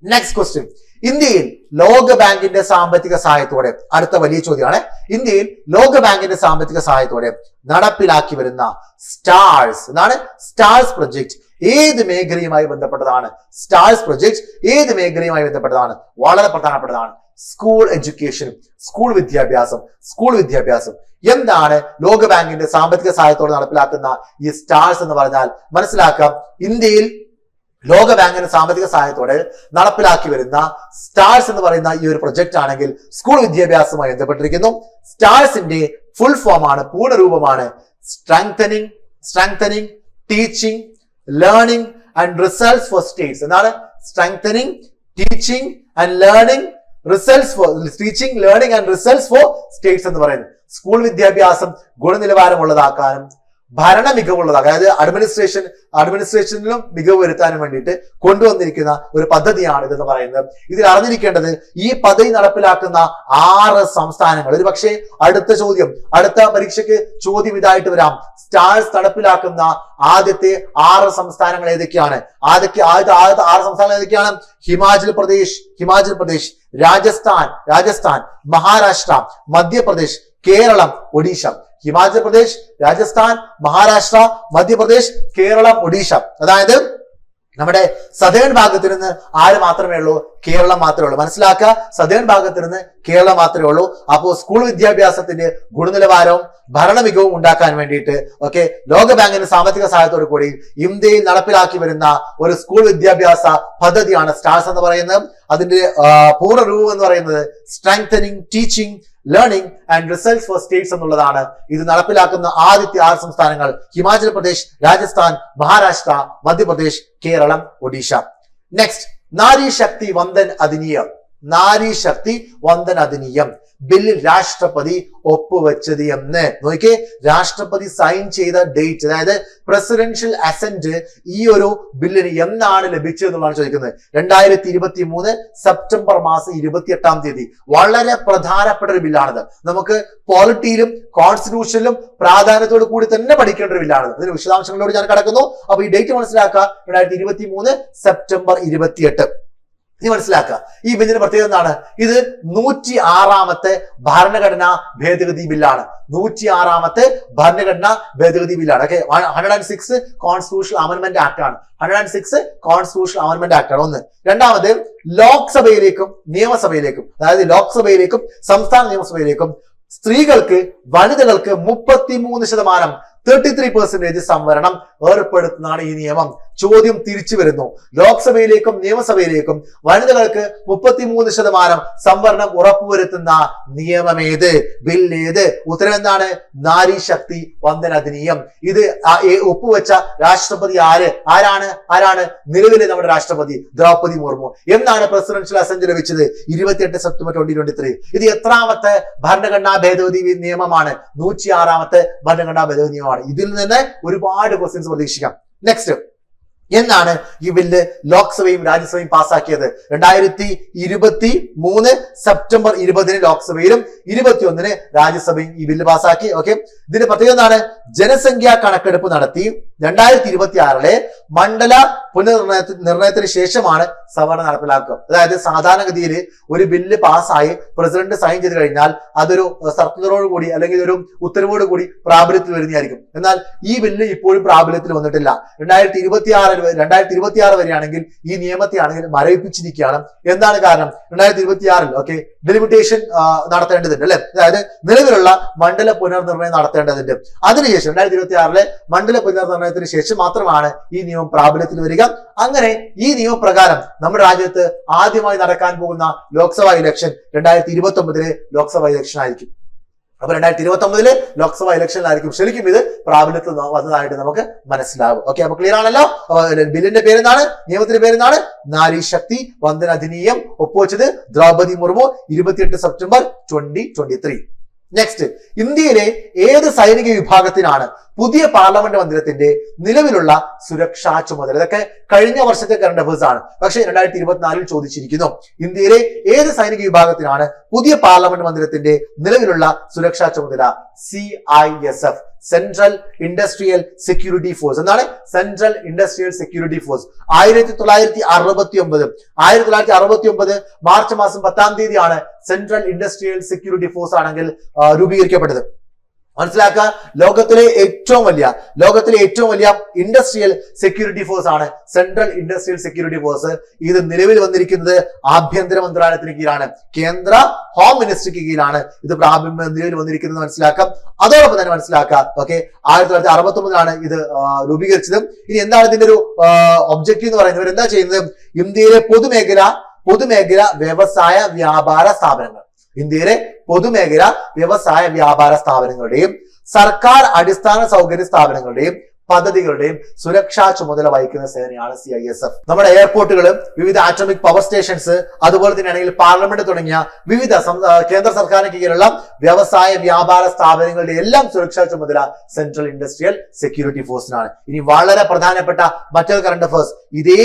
നെക്സ്റ്റ് ക്വസ്റ്റ്യൻ ഇന്ത്യയിൽ ലോക ബാങ്കിന്റെ സാമ്പത്തിക സഹായത്തോടെ അടുത്ത വലിയ ചോദ്യമാണ് ഇന്ത്യയിൽ ലോക ബാങ്കിന്റെ സാമ്പത്തിക സഹായത്തോടെ നടപ്പിലാക്കി വരുന്ന സ്റ്റാർസ് എന്നാണ് സ്റ്റാർസ് പ്രൊജക്ട്. ഏത് മേഖലയുമായി ബന്ധപ്പെട്ടതാണ്? സ്റ്റാർസ് പ്രൊജക്ട് ഏത് മേഖലയുമായി ബന്ധപ്പെട്ടതാണ്? വളരെ പ്രധാനപ്പെട്ടതാണ്. സ്കൂൾ എഡ്യൂക്കേഷൻ സ്കൂൾ വിദ്യാഭ്യാസം സ്കൂൾ വിദ്യാഭ്യാസം. എന്താണ് ലോക ബാങ്കിന്റെ സാമ്പത്തിക സഹായത്തോടെ നടപ്പിലാക്കുന്ന ഈ സ്റ്റാർസ് എന്ന് പറഞ്ഞാൽ? മനസ്സിലാക്കാം ഇന്ത്യയിൽ ലോക ബാങ്കിന്റെ സാമ്പത്തിക സഹായത്തോടെ നടപ്പിലാക്കി വരുന്ന സ്റ്റാർസ് എന്ന് പറയുന്ന ഈ ഒരു പ്രൊജക്ട് ആണെങ്കിൽ സ്കൂൾ വിദ്യാഭ്യാസവുമായി ബന്ധപ്പെട്ടിരിക്കുന്നു. സ്റ്റാർസിന്റെ ഫുൾ ഫോം ആണ് പൂർണരൂപമാണ് strengthening strengthening teaching learning and results for states എന്നാണ് strengthening teaching and learning results for teaching learning and results for states എന്ന് പറയുന്നത്. സ്കൂൾ വിദ്യാഭ്യാസം ഗുണനിലവാരമുള്ളതാക്കാനും ഭരണ മികവുള്ളത് അതായത് അഡ്മിനിസ്ട്രേഷൻ അഡ്മിനിസ്ട്രേഷനിലും മികവ് വരുത്താനും വേണ്ടിയിട്ട് കൊണ്ടുവന്നിരിക്കുന്ന ഒരു പദ്ധതിയാണ് ഇതെന്ന് പറയുന്നത്. ഇതിൽ അറിഞ്ഞിരിക്കേണ്ടത് ഈ പദ്ധതി നടപ്പിലാക്കുന്ന ആറ് സംസ്ഥാനങ്ങൾ. ഒരു പക്ഷേ അടുത്ത ചോദ്യം അടുത്ത പരീക്ഷയ്ക്ക് ചോദ്യം ഇതായിട്ട് വരാം. സ്റ്റാർസ് നടപ്പിലാക്കുന്ന ആദ്യത്തെ ആറ് സംസ്ഥാനങ്ങൾ ഏതൊക്കെയാണ്? ആദ്യത്തെ ആദ്യത്തെ ആദ്യത്തെ ആറ് സംസ്ഥാനങ്ങൾ ഏതൊക്കെയാണ്? ഹിമാചൽ പ്രദേശ് ഹിമാചൽ പ്രദേശ് രാജസ്ഥാൻ രാജസ്ഥാൻ മഹാരാഷ്ട്ര മധ്യപ്രദേശ് കേരളം ഒഡീഷ. ഹിമാചൽ പ്രദേശ് രാജസ്ഥാൻ മഹാരാഷ്ട്ര മധ്യപ്രദേശ് കേരളം ഒഡീഷ. അതായത് നമ്മുടെ സതേൺ ഭാഗത്ത് നിന്ന് ആര് മാത്രമേ ഉള്ളൂ? കേരളം മാത്രമേ ഉള്ളൂ. മനസ്സിലാക്കുക സതേൺ ഭാഗത്ത് നിന്ന് കേരളം മാത്രമേ ഉള്ളൂ. അപ്പോൾ സ്കൂൾ വിദ്യാഭ്യാസത്തിന്റെ ഗുണനിലവാരവും ഭരണ മികവും ഉണ്ടാക്കാൻ വേണ്ടിയിട്ട് ഓക്കെ ലോക ബാങ്കിന്റെ സാമ്പത്തിക സഹായത്തോടു കൂടി ഇന്ത്യയിൽ നടപ്പിലാക്കി വരുന്ന ഒരു സ്കൂൾ വിദ്യാഭ്യാസ പദ്ധതിയാണ് സ്റ്റാർസ് എന്ന് പറയുന്നത്. അതിന്റെ പൂർണ രൂപം എന്ന് പറയുന്നത് strengthening teaching learning and results for states എന്നുള്ളതാണ്. ഇത് നടപ്പിലാക്കുന്ന ആദ്യത്തെ ആറ് സംസ്ഥാനങ്ങൾ ഹിമാചൽ പ്രദേശ് രാജസ്ഥാൻ മഹാരാഷ്ട്ര മധ്യപ്രദേശ് കേരളം ഒഡീഷ. നെക്സ്റ്റ് നാരി ശക്തി വന്ദൻ അധിനിയം. നാരി ശക്തി വന്ദൻ അധിനിയം ബില്ലിൽ രാഷ്ട്രപതി ഒപ്പുവെച്ചത് എന്ന്. നോക്കിയേ രാഷ്ട്രപതി സൈൻ ചെയ്ത ഡേറ്റ് അതായത് പ്രസിഡൻഷ്യൽ അസെന്റ് ഈ ഒരു ബില്ലിന് എന്നാണ് ലഭിച്ചത് എന്നുള്ളതാണ് ചോദിക്കുന്നത്. രണ്ടായിരത്തി ഇരുപത്തി മൂന്ന് സെപ്റ്റംബർ മാസം ഇരുപത്തി എട്ടാം തീയതി. വളരെ പ്രധാനപ്പെട്ട ഒരു ബില്ലാണിത്. നമുക്ക് പോളിറ്റിയിലും കോൺസ്റ്റിറ്റ്യൂഷനിലും പ്രാധാന്യത്തോട് കൂടി തന്നെ പഠിക്കേണ്ട ഒരു ബില്ലാണ് അതിന് വിശദാംശങ്ങളിലൂടെ ഞാൻ കടക്കുന്നു. അപ്പൊ ഈ ഡേറ്റ് മനസ്സിലാക്കുക. രണ്ടായിരത്തി ഇരുപത്തി മൂന്ന് സെപ്റ്റംബർ ഇരുപത്തിയെട്ട്. ഇനി മനസ്സിലാക്കുക. ഈ ബില്ലിന്റെ പ്രത്യേകത എന്താണ്? ഇത് നൂറ്റി ആറാമത്തെ ഭരണഘടനാ ഭേദഗതി ബില്ലാണ്. നൂറ്റി ആറാമത്തെ ഭരണഘടനാ ഭേദഗതി ബില്ലാണ്. Okay hundred and six constitutional amendment act ആണ്. Hundred and six constitutional amendment act ആണ്. ഒന്ന്. രണ്ടാമത് ലോക്സഭയിലേക്കും നിയമസഭയിലേക്കും അതായത് ലോക്സഭയിലേക്കും സംസ്ഥാന നിയമസഭയിലേക്കും സ്ത്രീകൾക്ക് വനിതകൾക്ക് മുപ്പത്തിമൂന്ന് ശതമാനം തേർട്ടി ത്രീ പെർസെന്റേജ് സംവരണം ഏർപ്പെടുത്തുന്നതാണ് ഈ നിയമം. ചോദ്യം തിരിച്ചു വരുന്നു. ലോക്സഭയിലേക്കും നിയമസഭയിലേക്കും വനിതകൾക്ക് മുപ്പത്തിമൂന്ന് ശതമാനം സംവരണം ഉറപ്പുവരുത്തുന്ന നിയമമേത്? ബിൽ ഏത് ഉത്തരം എന്താണ് നാരി ശക്തി വന്ദന അധിനിയം. ഇത് ഒപ്പുവെച്ച രാഷ്ട്രപതി ആര്? ആരാണ്? ആരാണ്? നിലവിലെ നമ്മുടെ രാഷ്ട്രപതി ദ്രൗപതി മുർമു. എന്നാണ് പ്രസിഡൻഷ്യൽ അസന്റ് ലഭിച്ചത്? ഇരുപത്തിയെട്ട് സെപ്റ്റംബർ ട്വന്റി ട്വന്റി ത്രീ ഇത് എത്രാമത്തെ ഭരണഘടനാ ഭേദഗതി നിയമമാണ്? നൂറ്റി ആറാമത്തെ ഭരണഘടനാ ഭേദഗതി നിയമമാണ്. ഇതിൽ നിന്ന് ഒരുപാട് ക്വസ്റ്റ്യൻസ് പ്രതീക്ഷിക്കാം. നെക്സ്റ്റ് എന്നാണ് ഈ ബില്ല് ലോക്സഭയും രാജ്യസഭയും പാസ്സാക്കിയത്? രണ്ടായിരത്തി ഇരുപത്തി മൂന്ന് സെപ്റ്റംബർ ഇരുപതിന് ലോക്സഭയിലും ഇരുപത്തിയൊന്നിന് രാജ്യസഭയും ഈ ബില്ല് പാസ്സാക്കി. ഓക്കെ ഇതിന്റെ പ്രത്യേകത എന്താണ്? ജനസംഖ്യാ കണക്കെടുപ്പ് നടത്തി. രണ്ടായിരത്തി ഇരുപത്തി ആറിലെ മണ്ഡല പുനർനിർണയ നിർണയത്തിന് ശേഷമാണ് സവർണ നടപ്പിലാക്കുക. അതായത് സാധാരണഗതിയിൽ ഒരു ബില്ല് പാസ്സായി പ്രസിഡന്റ് സൈൻ ചെയ്ത് കഴിഞ്ഞാൽ അതൊരു സർക്കുലറോട് കൂടി അല്ലെങ്കിൽ ഒരു ഉത്തരവോട് കൂടി പ്രാബല്യത്തിൽ വരുന്നതായിരിക്കും. എന്നാൽ ഈ ബില്ല് ഇപ്പോഴും പ്രാബല്യത്തിൽ വന്നിട്ടില്ല. രണ്ടായിരത്തി ഇരുപത്തി ആറ് രണ്ടായിരത്തി ഇരുപത്തി ആറ് വരെയാണെങ്കിൽ ഈ നിയമത്തെ ആണെങ്കിൽ മരവിപ്പിച്ചിരിക്കുകയാണ്. എന്താണ് കാരണം? രണ്ടായിരത്തി ഇരുപത്തി ആറിൽ ഓക്കെ ഡെലിമിറ്റേഷൻ നടത്തേണ്ടതുണ്ട് അല്ലെ? അതായത് നിലവിലുള്ള മണ്ഡല പുനർനിർണയം നടത്തേണ്ടതുണ്ട്. അതിനുശേഷം രണ്ടായിരത്തി ഇരുപത്തി ആറിലെ മണ്ഡല പുനർനിർണയത്തിന് ശേഷം മാത്രമാണ് ഈ നിയമം പ്രാബല്യത്തിൽ വരിക. അങ്ങനെ ഈ നിയമപ്രകാരം നമ്മുടെ രാജ്യത്ത് ആദ്യമായി നടക്കാൻ പോകുന്ന ലോക്സഭാ ഇലക്ഷൻ രണ്ടായിരത്തി ഇരുപത്തി ഒമ്പതിലെ ലോക്സഭാ ഇലക്ഷൻ ആയിരിക്കും. അപ്പൊ രണ്ടായിരത്തി ഇരുപത്തി ഒമ്പതിൽ ലോക്സഭാ ഇലക്ഷനിലായിരിക്കും. ശരിക്കും ഇത് പ്രാബല്യത്തിൽ വന്നതായിട്ട് നമുക്ക് മനസ്സിലാവും ഓക്കെ അപ്പൊ ക്ലിയർ ആണല്ലോ? ബില്ലിന്റെ പേരെന്താണ്? നിയമത്തിന്റെ പേരെന്താണ്? നാരി ശക്തി വന്ദന അധിനിയം. ഒപ്പുവെച്ചത് ദ്രൗപതി മുർമു ഇരുപത്തിയെട്ട് September twenty twenty three next ഇന്ത്യയിലെ ഏത് സൈനിക വിഭാഗത്തിനാണ് പുതിയ പാർലമെന്റ് മന്ദിരത്തിന്റെ നിലവിലുള്ള സുരക്ഷാ ചുമതല. ഇതൊക്കെ കഴിഞ്ഞ വർഷത്തെ കറണ്ട് അഫേഴ്സ് ആണ്. പക്ഷേ രണ്ടായിരത്തി ഇരുപത്തിനാലിൽ ചോദിച്ചിരിക്കുന്നു ഇന്ത്യയിലെ ഏത് സൈനിക വിഭാഗത്തിനാണ് പുതിയ പാർലമെന്റ് മന്ദിരത്തിന്റെ നിലവിലുള്ള സുരക്ഷാ ചുമതല? C I S F central industrial security force എന്താണ്? സെൻട്രൽ ഇൻഡസ്ട്രിയൽ സെക്യൂരിറ്റി ഫോഴ്സ് ആയിരത്തി തൊള്ളായിരത്തി അറുപത്തി ഒമ്പത് ആയിരത്തി തൊള്ളായിരത്തി അറുപത്തി ഒമ്പത് മാർച്ച് മാസം പത്താം തീയതിയാണ് സെൻട്രൽ ഇൻഡസ്ട്രിയൽ സെക്യൂരിറ്റി ഫോഴ്സ് ആണെങ്കിൽ രൂപീകരിക്കപ്പെട്ടത്. മനസ്സിലാക്കുക? ലോകത്തിലെ ഏറ്റവും വലിയ ലോകത്തിലെ ഏറ്റവും വലിയ ഇൻഡസ്ട്രിയൽ സെക്യൂരിറ്റി ഫോഴ്സ് ആണ് സെൻട്രൽ ഇൻഡസ്ട്രിയൽ സെക്യൂരിറ്റി ഫോഴ്സ് ഇത് നിലവിൽ വന്നിരിക്കുന്നത് ആഭ്യന്തര മന്ത്രാലയത്തിന് കീഴിലാണ്. കേന്ദ്ര ഹോം മിനിസ്ട്രിക്ക് കീഴിലാണ്. ഇത് പ്രാബല്യം നിലവിൽ വന്നിരിക്കുന്നത് മനസ്സിലാക്കാം. അതോടൊപ്പം തന്നെ മനസ്സിലാക്കുക ഓക്കെ ആയിരത്തി തൊള്ളായിരത്തി അറുപത്തി ഒമ്പതിലാണ് ഇത് രൂപീകരിച്ചത്. ഇനി എന്താണ് ഇതിന്റെ ഒരു ഒബ്ജക്റ്റീവ് എന്ന് പറയുന്നത്? എന്താ ചെയ്യുന്നത്? ഇന്ത്യയിലെ പൊതുമേഖല പൊതുമേഖല വ്യവസായ വ്യാപാര സ്ഥാപനങ്ങൾ. ഇന്ത്യയിലെ പൊതുമേഖല വ്യവസായ വ്യാപാര സ്ഥാപനങ്ങളുടെയും സർക്കാർ അടിസ്ഥാന സൗകര്യ സ്ഥാപനങ്ങളുടെയും പദ്ധതികളുടെയും സുരക്ഷാ ചുമതല വഹിക്കുന്ന സേനയാണ് സി ഐ എസ് എഫ് നമ്മുടെ എയർപോർട്ടുകൾ വിവിധ ആറ്റോമിക് പവർ സ്റ്റേഷൻസ് അതുപോലെ തന്നെയാണെങ്കിൽ പാർലമെന്റ് തുടങ്ങിയ വിവിധ കേന്ദ്ര സർക്കാരിന് കീഴിലുള്ള വ്യവസായ വ്യാപാര സ്ഥാപനങ്ങളുടെ എല്ലാം സുരക്ഷാ ചുമതല സെൻട്രൽ ഇൻഡസ്ട്രിയൽ സെക്യൂരിറ്റി ഫോഴ്സിനാണ് ഇനി വളരെ പ്രധാനപ്പെട്ട മറ്റൊരു കറണ്ട് അഫേഴ്സ് ഇതേ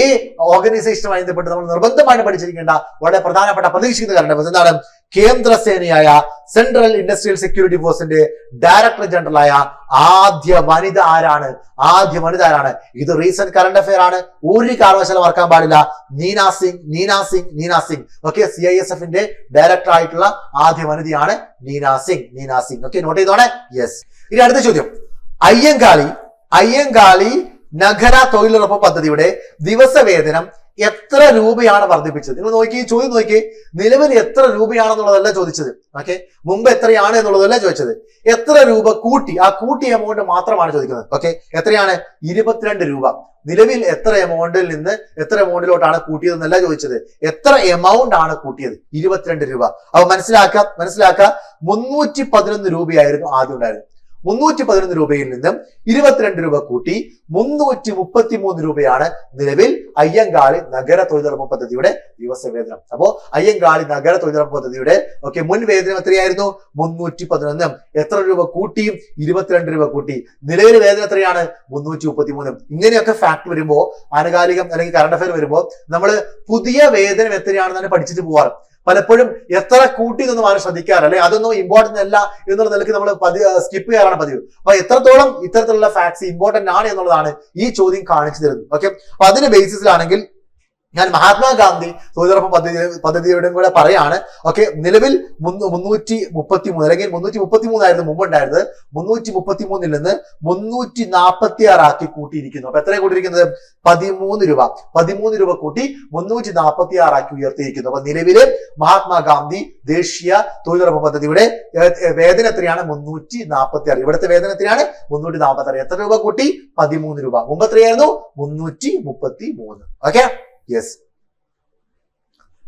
ഓർഗനൈസേഷനുമായി ബന്ധപ്പെട്ട് നമ്മൾ നിർബന്ധമായിട്ട് പഠിച്ചിരിക്കേണ്ട വളരെ പ്രധാനപ്പെട്ട പ്രതീക്ഷിക്കുന്ന കറണ്ട് അഫേഴ്സ് എന്താണ്? കേന്ദ്ര സേനയായ സെൻട്രൽ ഇൻഡസ്ട്രിയൽ സെക്യൂരിറ്റി ഫോഴ്സിന്റെ ഡയറക്ടർ ജനറലായ ആദ്യ വനിത ആരാണ്? ആദ്യ വനിത ആരാണ്? ഇത് റീസെന്റ് കറണ്ട് അഫയർ ആണ്. ഒരു കാരണവശാലും മറക്കാൻ പാടില്ല. Nina Singh Nina Singh Nina Singh. Okay C I S എഫിന്റെ ഡയറക്ടർ ആയിട്ടുള്ള ആദ്യ വനിതയാണ് നീന സിംഗ് നീന സിംഗ്. ഓക്കെ നോട്ട് ചെയ്തോണേ യെസ് ഇനി അടുത്ത ചോദ്യം. അയ്യങ്കാളി അയ്യങ്കാളി നഗര തൊഴിലുറപ്പ് പദ്ധതിയുടെ ദിവസവേതനം എത്ര രൂപയാണ് വർദ്ധിപ്പിച്ചത്? നിങ്ങൾ നോക്കി ചോദ്യം നോക്കി നിലവിൽ എത്ര രൂപയാണെന്നുള്ളതല്ല ചോദിച്ചത്. ഓക്കെ മുമ്പ് എത്രയാണ് എന്നുള്ളതല്ല ചോദിച്ചത്. എത്ര രൂപ കൂട്ടി ആ കൂട്ടി എമൗണ്ട് മാത്രമാണ് ചോദിക്കുന്നത്. ഓക്കെ എത്രയാണ്? ഇരുപത്തിരണ്ട് രൂപ. നിലവിൽ എത്ര എമൗണ്ടിൽ നിന്ന് എത്ര എമൗണ്ടിലോട്ടാണ് കൂട്ടിയതെന്നല്ല ചോദിച്ചത്. എത്ര എമൗണ്ട് ആണ് കൂട്ടിയത്? ഇരുപത്തിരണ്ട് രൂപ. അപ്പൊ മനസ്സിലാക്കാം മനസ്സിലാക്കാം മുന്നൂറ്റി പതിനൊന്ന് രൂപയായിരുന്നു ആദ്യം ഉണ്ടായിരുന്നത്. മുന്നൂറ്റി പതിനൊന്ന് രൂപയിൽ നിന്നും ഇരുപത്തിരണ്ട് രൂപ കൂട്ടി മുന്നൂറ്റി മുപ്പത്തി മൂന്ന് രൂപയാണ് നിലവിൽ അയ്യങ്കാളി നഗര തൊഴിലുറപ്പ് പദ്ധതിയുടെ ദിവസ വേതനം അപ്പോ അയ്യങ്കാളി നഗര തൊഴിലുറപ്പ് പദ്ധതിയുടെ ഓക്കെ മുൻ വേതനം എത്രയായിരുന്നു? മുന്നൂറ്റി പതിനൊന്ന് എത്ര രൂപ കൂട്ടിയും ഇരുപത്തിരണ്ട് രൂപ കൂട്ടി. നിലവിലെ വേതനം എത്രയാണ്? മുന്നൂറ്റി മുപ്പത്തി മൂന്ന് ഇങ്ങനെയൊക്കെ ഫാക്ട് വരുമ്പോ ആനുകാലികം അല്ലെങ്കിൽ കറണ്ട് അഫയർ വരുമ്പോ നമ്മൾ പുതിയ വേതനം എത്രയാണെന്നാണ് പഠിച്ചിട്ട് പോവാറ്. പലപ്പോഴും എത്ര കൂട്ടി നിന്നും ആരും ശ്രദ്ധിക്കാറില്ല അല്ലെ? അതൊന്നും ഇമ്പോർട്ടന്റ് അല്ല എന്നുള്ള നിലയ്ക്ക് നമ്മൾ പതി സ്കിപ്പ് ചെയ്യാറാണ് പതിവ്. അപ്പൊ എത്രത്തോളം ഇത്തരത്തിലുള്ള ഫാക്ട്സ് ഇമ്പോർട്ടന്റ് ആണ് എന്നുള്ളതാണ് ഈ ചോദ്യം കാണിച്ചു തരുന്നത്. ഓക്കെ അപ്പൊ അതിന്റെ ബേസിസിലാണെങ്കിൽ ഞാൻ മഹാത്മാഗാന്ധി തൊഴിലുറപ്പ് പദ്ധതി പദ്ധതിയോടും കൂടെ പറയാണ്. ഓക്കെ നിലവിൽ മുന്നൂ- മുന്നൂറ്റി മുപ്പത്തി മൂന്ന് അല്ലെങ്കിൽ മുന്നൂറ്റി മുപ്പത്തി മൂന്നായിരുന്നു മുമ്പ് ഉണ്ടായിരുന്നത് മുന്നൂറ്റി മുപ്പത്തി മൂന്നിൽ നിന്ന് മുന്നൂറ്റി നാൽപ്പത്തി ആറാക്കി കൂട്ടിയിരിക്കുന്നു. അപ്പൊ എത്രയാണ് കൂട്ടിയിരിക്കുന്നത്? പതിമൂന്ന് രൂപ. പതിമൂന്ന് രൂപ കൂട്ടി മുന്നൂറ്റി നാൽപ്പത്തി ആറാക്കി ഉയർത്തിയിരിക്കുന്നു. അപ്പൊ നിലവിലെ മഹാത്മാഗാന്ധി ദേശീയ തൊഴിലുറപ്പ് പദ്ധതിയുടെ വേതനം എത്രയാണ്? മുന്നൂറ്റി നാൽപ്പത്തി ആറ് ഇവിടുത്തെ വേതനം എത്രയാണ്? മുന്നൂറ്റി നാൽപ്പത്തി ആറ് എത്ര രൂപ കൂട്ടി? പതിമൂന്ന് രൂപ. മുമ്പ് എത്രയായിരുന്നു? മുന്നൂറ്റി മുപ്പത്തി മൂന്ന് ഓക്കെ? യെസ്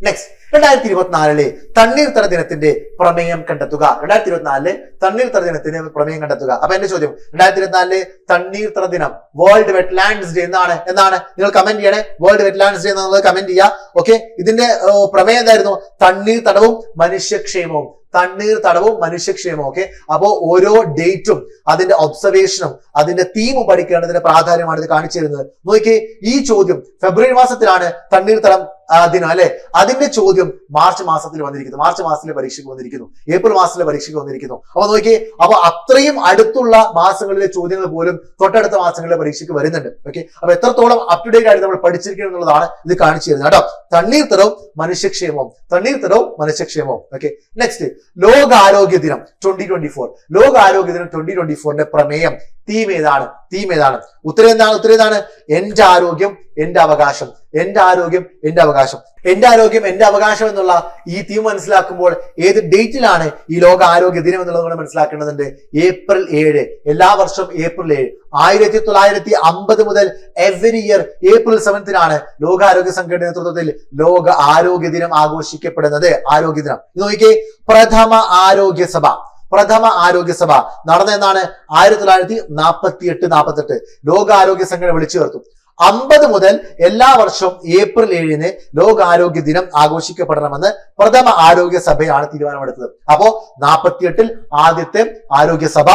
നെക്സ്റ്റ് രണ്ടായിരത്തി ഇരുപത്തിനാലിലെ തണ്ണീർത്തട ദിനത്തിന്റെ പ്രമേയം കണ്ടെത്തുക. രണ്ടായിരത്തി ഇരുപത്തിനാലിലെ തണ്ണീർത്തട ദിനത്തിന്റെ പ്രമേയം കണ്ടെത്തുക. അപ്പൊ എന്റെ ചോദ്യം രണ്ടായിരത്തി ഇരുപത്തിനാലിലെ തണ്ണീർത്തട ദിനം വേൾഡ് വെറ്റ്ലാൻഡ്സ് ഡേ എന്നാണ്. എന്നാണ് നിങ്ങൾ കമന്റ് ചെയ്യണേ. വേൾഡ് വെറ്റ്ലാൻഡ്സ് ഡേ എന്നുള്ളത് കമന്റ് ചെയ്യുക. ഓക്കെ ഇതിന്റെ പ്രമേയം എന്തായിരുന്നു? തണ്ണീർത്തടവും മനുഷ്യക്ഷേമവും. തണ്ണീർ തടവും മനുഷ്യക്ഷേമവും ഓക്കെ അപ്പോ ഓരോ ഡേറ്റും അതിന്റെ ഒബ്സർവേഷനും അതിന്റെ തീമും പഠിക്കേണ്ടതിന്റെ പ്രാധാന്യമാണ് ഇത് കാണിച്ചു തരുന്നത്. നോക്കിയേ ഈ ചോദ്യം ഫെബ്രുവരി മാസത്തിലാണ് തണ്ണീർത്തടം ദിനം അല്ലെ? അതിന്റെ ചോദ്യം മാർച്ച് മാസത്തിൽ വന്നിരിക്കുന്നു. മാർച്ച് മാസത്തിലെ പരീക്ഷയ്ക്ക് വന്നിരിക്കുന്നു. ഏപ്രിൽ മാസത്തിലെ പരീക്ഷയ്ക്ക് വന്നിരിക്കുന്നു. അപ്പൊ നോക്കി അപ്പൊ അത്രയും അടുത്തുള്ള മാസങ്ങളിലെ ചോദ്യങ്ങൾ പോലും തൊട്ടടുത്ത മാസങ്ങളിലെ പരീക്ഷയ്ക്ക് വരുന്നുണ്ട്. ഓക്കെ അപ്പൊ എത്രത്തോളം അപ് ടു ഡേറ്റ് ആയിട്ട് നമ്മൾ പഠിച്ചിരിക്കണം എന്നുള്ളതാണ് ഇത് കാണിച്ചു തരുന്നത് കേട്ടോ. തണ്ണീർത്തടവും മനുഷ്യക്ഷേമവും. തണ്ണീർത്തടവും മനുഷ്യക്ഷേമവും. ഓക്കെ നെക്സ്റ്റ് ലോകാരോഗ്യ ദിനം ട്വന്റി ട്വന്റി ഫോർ ലോകാരോഗ്യ ദിനം ട്വന്റി ട്വന്റി ഫോറിന്റെ പ്രമേയം തീം ഏതാണ്? തീം ഏതാണ്? ഉത്തരം എന്താണ്? ഉത്തരം ഏതാണ് എന്റെ ആരോഗ്യം എന്റെ അവകാശം. എന്റെ ആരോഗ്യം എന്റെ അവകാശം. എന്റെ ആരോഗ്യം എന്റെ അവകാശം എന്നുള്ള ഈ തീം മനസ്സിലാക്കുമ്പോൾ ഏത് ഡേറ്റിലാണ് ഈ ലോക ആരോഗ്യ ദിനം എന്നുള്ളത് കൂടെ മനസ്സിലാക്കേണ്ടതുണ്ട്? ഏപ്രിൽ ഏഴ്. എല്ലാ വർഷവും ഏപ്രിൽ ഏഴ്. ആയിരത്തി തൊള്ളായിരത്തി അമ്പത് മുതൽ എവറി ഇയർ ഏപ്രിൽ സെവൻത്തിനാണ് ലോകാരോഗ്യ സംഘടന നേതൃത്വത്തിൽ ലോക ആരോഗ്യ ദിനം ആഘോഷിക്കപ്പെടുന്നത്. ആരോഗ്യ ദിനം. നോക്കിയേ പ്രഥമ ആരോഗ്യ സഭ. പ്രഥമ ആരോഗ്യ സഭ നടന്ന എന്നാണ്? ആയിരത്തി തൊള്ളായിരത്തി നാൽപ്പത്തി എട്ട് നാൽപ്പത്തെട്ട് ലോകാരോഗ്യ സംഘടന വിളിച്ചു ചേർത്തു. അമ്പത് മുതൽ എല്ലാ വർഷവും ഏപ്രിൽ ഏഴിന് ലോകാരോഗ്യ ദിനം ആഘോഷിക്കപ്പെടണമെന്ന് പ്രഥമ ആരോഗ്യ സഭയാണ് തീരുമാനമെടുത്തത്. അപ്പോ നാൽപ്പത്തിയെട്ടിൽ ആദ്യത്തെ ആരോഗ്യ സഭ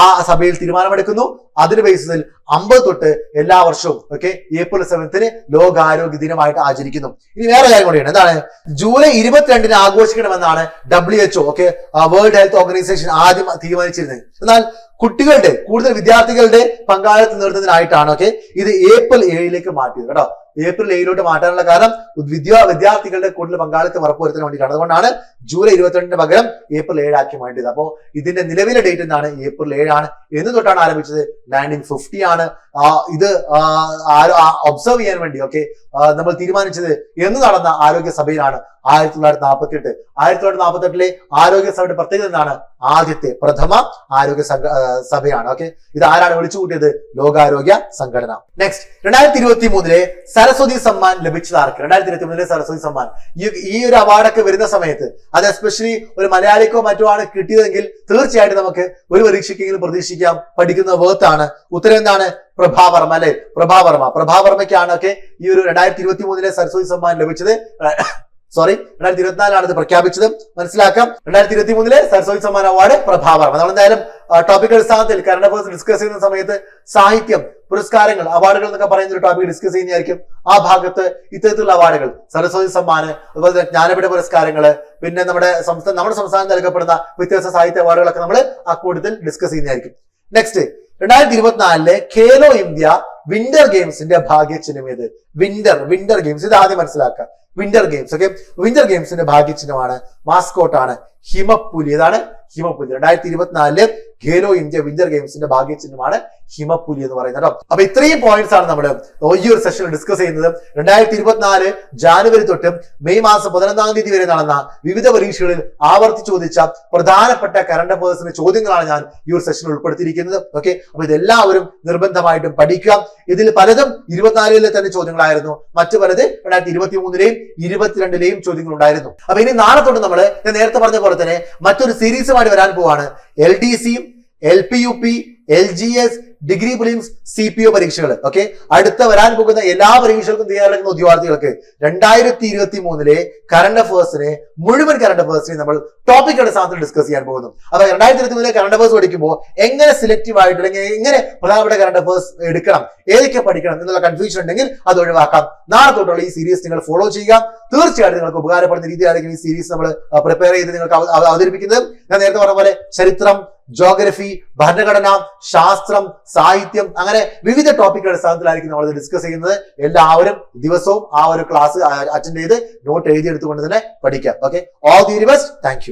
ആ സഭയിൽ തീരുമാനമെടുക്കുന്നു. അതിന് ബേസിസിൽ അമ്പത് തൊട്ട് എല്ലാ വർഷവും ഓക്കെ ഏപ്രിൽ സെവൻത്തിന് ലോകാരോഗ്യ ദിനമായിട്ട് ആചരിക്കുന്നു. ഇനി വേറെ കാര്യം കൂടിയാണ്. എന്താണ്? ജൂലൈ ഇരുപത്തിരണ്ടിന് ആഘോഷിക്കണമെന്നാണ് W H O okay world health organisation ആദ്യം തീരുമാനിച്ചിരുന്നത്. എന്നാൽ കുട്ടികളുടെ കൂടുതൽ വിദ്യാർത്ഥികളുടെ പങ്കാളിത്തം നേടുന്നതിനായിട്ടാണ് ഓക്കെ ഇത് ഏപ്രിൽ ഏഴിലേക്ക് മാറ്റിയത് കേട്ടോ? ഏപ്രിൽ ഏഴിലോട്ട് മാറ്റാനുള്ള കാരണം വിദ്യാ വിദ്യാർത്ഥികളുടെ കൂടുതൽ പങ്കാളിത്തം ഉറപ്പുവരുത്താൻ വേണ്ടിയിട്ടാണ്. അതുകൊണ്ടാണ് ജൂലൈ ഇരുപത്തിരണ്ടിന് പകരം ഏപ്രിൽ ഏഴാക്കി മാറ്റിയത്. അപ്പോൾ ഇതിന്റെ നിലവിലെ ഡേറ്റ് എന്താണ്? ഏപ്രിൽ ഏഴാണ്. എന്ന് തൊട്ടാണ് ആരംഭിച്ചത്? നയന്റീൻ ഫിഫ്റ്റി ആണ്. ഇത് ഒബ്സർവ് ചെയ്യാൻ വേണ്ടി ഓക്കെ നമ്മൾ തീരുമാനിച്ചത് എന്ന് നടന്ന ആരോഗ്യ സഭയിലാണ് ആയിരത്തി തൊള്ളായിരത്തി നാൽപ്പത്തി എട്ട് ആയിരത്തി തൊള്ളായിരത്തി നാൽപ്പത്തി എട്ടിലെ ആരോഗ്യ സഭയുടെ പ്രത്യേകത എന്താണ്? ആദ്യത്തെ പ്രഥമ ആരോഗ്യ സഭയാണ്. ഓക്കെ? ഇത് ആരാണ് വിളിച്ചു കൂട്ടിയത് ലോകാരോഗ്യ സംഘടന. നെക്സ്റ്റ് രണ്ടായിരത്തി ഇരുപത്തി മൂന്നിലെ സരസ്വതി സമ്മാൻ ലഭിച്ചത് ആർക്ക്? രണ്ടായിരത്തി ഇരുപത്തി മൂന്നിലെ സരസ്വതി സമ്മാൻ. ഈ ഒരു അവാർഡൊക്കെ വരുന്ന സമയത്ത് അത് എസ്പെഷ്യലി ഒരു മലയാളിക്കോ മറ്റോ ആണ് കിട്ടിയതെങ്കിൽ തീർച്ചയായിട്ടും നമുക്ക് ഒരു പരീക്ഷയ്ക്കെങ്കിലും പ്രതീക്ഷിക്കാം. പഠിക്കുന്ന വേർത്താണ് ഉത്തരം എന്താണ്? പ്രഭാവർമ്മ അല്ലെ? പ്രഭാവർമ്മ. പ്രഭാവർമ്മയ്ക്കാണ് ഒക്കെ ഈ ഒരു രണ്ടായിരത്തി ഇരുപത്തി മൂന്നിലെ സരസ്വതി സമ്മാൻ ലഭിച്ചത്. സോറി രണ്ടായിരത്തി ഇരുപത്തിനാലാണ് ഇത് പ്രഖ്യാപിച്ചത്. മനസ്സിലാക്കാം. രണ്ടായിരത്തി ഇരുപത്തി മൂന്നിലെ സരസ്വതി സമ്മാൻ അവാർഡ് പ്രഭാവർമ്മ നമ്മൾ എന്തായാലും ടോപ്പിക് അടിസ്ഥാനത്തിൽ കറണ്ട് അഫേഴ്സ് ഡിസ്കസ് ചെയ്യുന്ന സമയത്ത് സാഹിത്യം പുരസ്കാരങ്ങൾ അവാർഡുകൾ എന്നൊക്കെ പറയുന്ന ഒരു ടോപ്പിക് ഡിസ്കസ് ചെയ്യുന്നതായിരിക്കും ആ ഭാഗത്ത് ഇത്തരത്തിലുള്ള അവാർഡുകൾ. സരസ്വതി സമ്മാന് അതുപോലെ തന്നെ ജ്ഞാനപീഠ പുരസ്കാരങ്ങൾ പിന്നെ നമ്മുടെ സംസ്ഥാന നമ്മുടെ സംസ്ഥാനം നൽകപ്പെടുന്ന വ്യത്യസ്ത സാഹിത്യ അവാർഡുകളൊക്കെ നമ്മൾ ആ കൂട്ടത്തിൽ ഡിസ്കസ് ചെയ്യുന്നതായിരിക്കും. നെക്സ്റ്റ് രണ്ടായിരത്തി ഇരുപത്തിനാലിലെ ഖേലോ ഇന്ത്യ വിന്റർ ഗെയിംസിന്റെ ഭാഗ്യചിഹ്നം ഏത്? Winter winter games. ഇത് ആദ്യം മനസ്സിലാക്കുക. വിന്റർ ഗെയിംസ് ഓക്കെ വിന്റർ ഗെയിംസിന്റെ ഭാഗ്യചിഹ്നമാണ് മാസ്കോട്ടാണ്. ഹിമപ്പുലി. ഏതാണ്? ഹിമപ്പുലി. രണ്ടായിരത്തി ഇരുപത്തിനാലിൽ ഖേലോ ഇന്ത്യ വിന്റർ ഗെയിംസിന്റെ ഭാഗ്യചിഹ്നമാണ് ഹിമപ്പുലി എന്ന് പറയുന്നത് കേട്ടോ. അപ്പൊ ഇത്രയും പോയിന്റ്സ് ആണ് നമ്മൾ ഈ ഒരു സെഷനിൽ ഡിസ്കസ് ചെയ്യുന്നത്. രണ്ടായിരത്തി ഇരുപത്തിനാല് ജാനുവരി തൊട്ട് മെയ് മാസം പതിനൊന്നാം തീയതി വരെ നടന്ന വിവിധ പരീക്ഷകളിൽ ആവർത്തി ചോദിച്ച പ്രധാനപ്പെട്ട കറണ്ട് അഫേഴ്സിന്റെ ചോദ്യങ്ങളാണ് ഞാൻ ഈ ഒരു സെഷനിൽ ഉൾപ്പെടുത്തിയിരിക്കുന്നത്. ഓക്കെ അപ്പൊ ഇതെല്ലാവരും നിർബന്ധമായിട്ടും പഠിക്കുക. ഇതിൽ പലതും ഇരുപത്തിനാലിലെ തന്നെ ചോദ്യങ്ങളായിരുന്നു. മറ്റു പലത് രണ്ടായിരത്തി ഇരുപത്തി മൂന്നിലെയും ഇരുപത്തിരണ്ടിലെയും ചോദ്യങ്ങൾ ഉണ്ടായിരുന്നു അപ്പൊ ഇനി നാളെ തൊട്ട് നമ്മൾ നേരത്തെ പറഞ്ഞ പോലെ തന്നെ മറ്റൊരു സീരീസുമായിട്ട് വരാൻ പോവാണ്. എൽ ഡി സിയും L P U P L G S degree prelims C P O പരീക്ഷകൾ ഓക്കെ അടുത്ത വരാൻ പോകുന്ന എല്ലാ പരീക്ഷകൾക്കും തയ്യാറെടുക്കുന്ന ഉദ്യോഗാർത്ഥികൾക്ക് രണ്ടായിരത്തി ഇരുപത്തി മൂന്നിലെ കറണ്ട് അഫേഴ്സിനെ മുഴുവൻ കറണ്ട് അഫേഴ്സിനെ നമ്മൾ ടോപ്പിക് അടിസ്ഥാനത്തിൽ ഡിസ്കസ് ചെയ്യാൻ പോകുന്നു. അപ്പൊ രണ്ടായിരത്തി ഇരുപത്തി മൂന്നിലെ കറണ്ട് അഫേഴ്സ് പഠിക്കുമ്പോൾ എങ്ങനെ സെലക്ടീവ് ആയിട്ട് അല്ലെങ്കിൽ എങ്ങനെ പ്രധാനപ്പെട്ട കറണ്ട് അഫേഴ്സ് എടുക്കണം ഏതൊക്കെ പഠിക്കണം എന്നുള്ള കൺഫ്യൂഷൻ ഉണ്ടെങ്കിൽ അത് ഒഴിവാക്കാം. നാളെ തൊട്ടുള്ള ഈ സീരീസ് നിങ്ങൾ ഫോളോ ചെയ്യുക. തീർച്ചയായിട്ടും നിങ്ങൾക്ക് ഉപകാരപ്പെടുന്ന രീതിയിലായിരിക്കും ഈ സീരീസ് നമ്മൾ പ്രിപ്പയർ ചെയ്ത് നിങ്ങൾക്ക് അവ- അവ- അവതരിപ്പിക്കുന്നത്. ഞാൻ നേരത്തെ പറഞ്ഞ പോലെ ചരിത്രം ജോഗ്രഫി ഭരണഘടന ശാസ്ത്രം സാഹിത്യം അങ്ങനെ വിവിധ ടോപ്പിക്കുകളുടെ അടിസ്ഥാനത്തിലായിരിക്കും നമ്മൾ ഡിസ്കസ് ചെയ്യുന്നത്. എല്ലാവരും ദിവസവും ആ ഒരു ക്ലാസ് അറ്റൻഡ് ചെയ്ത് നോട്ട് എഴുതിയെടുത്തുകൊണ്ട് തന്നെ പഠിക്കാം. Okay all the best thank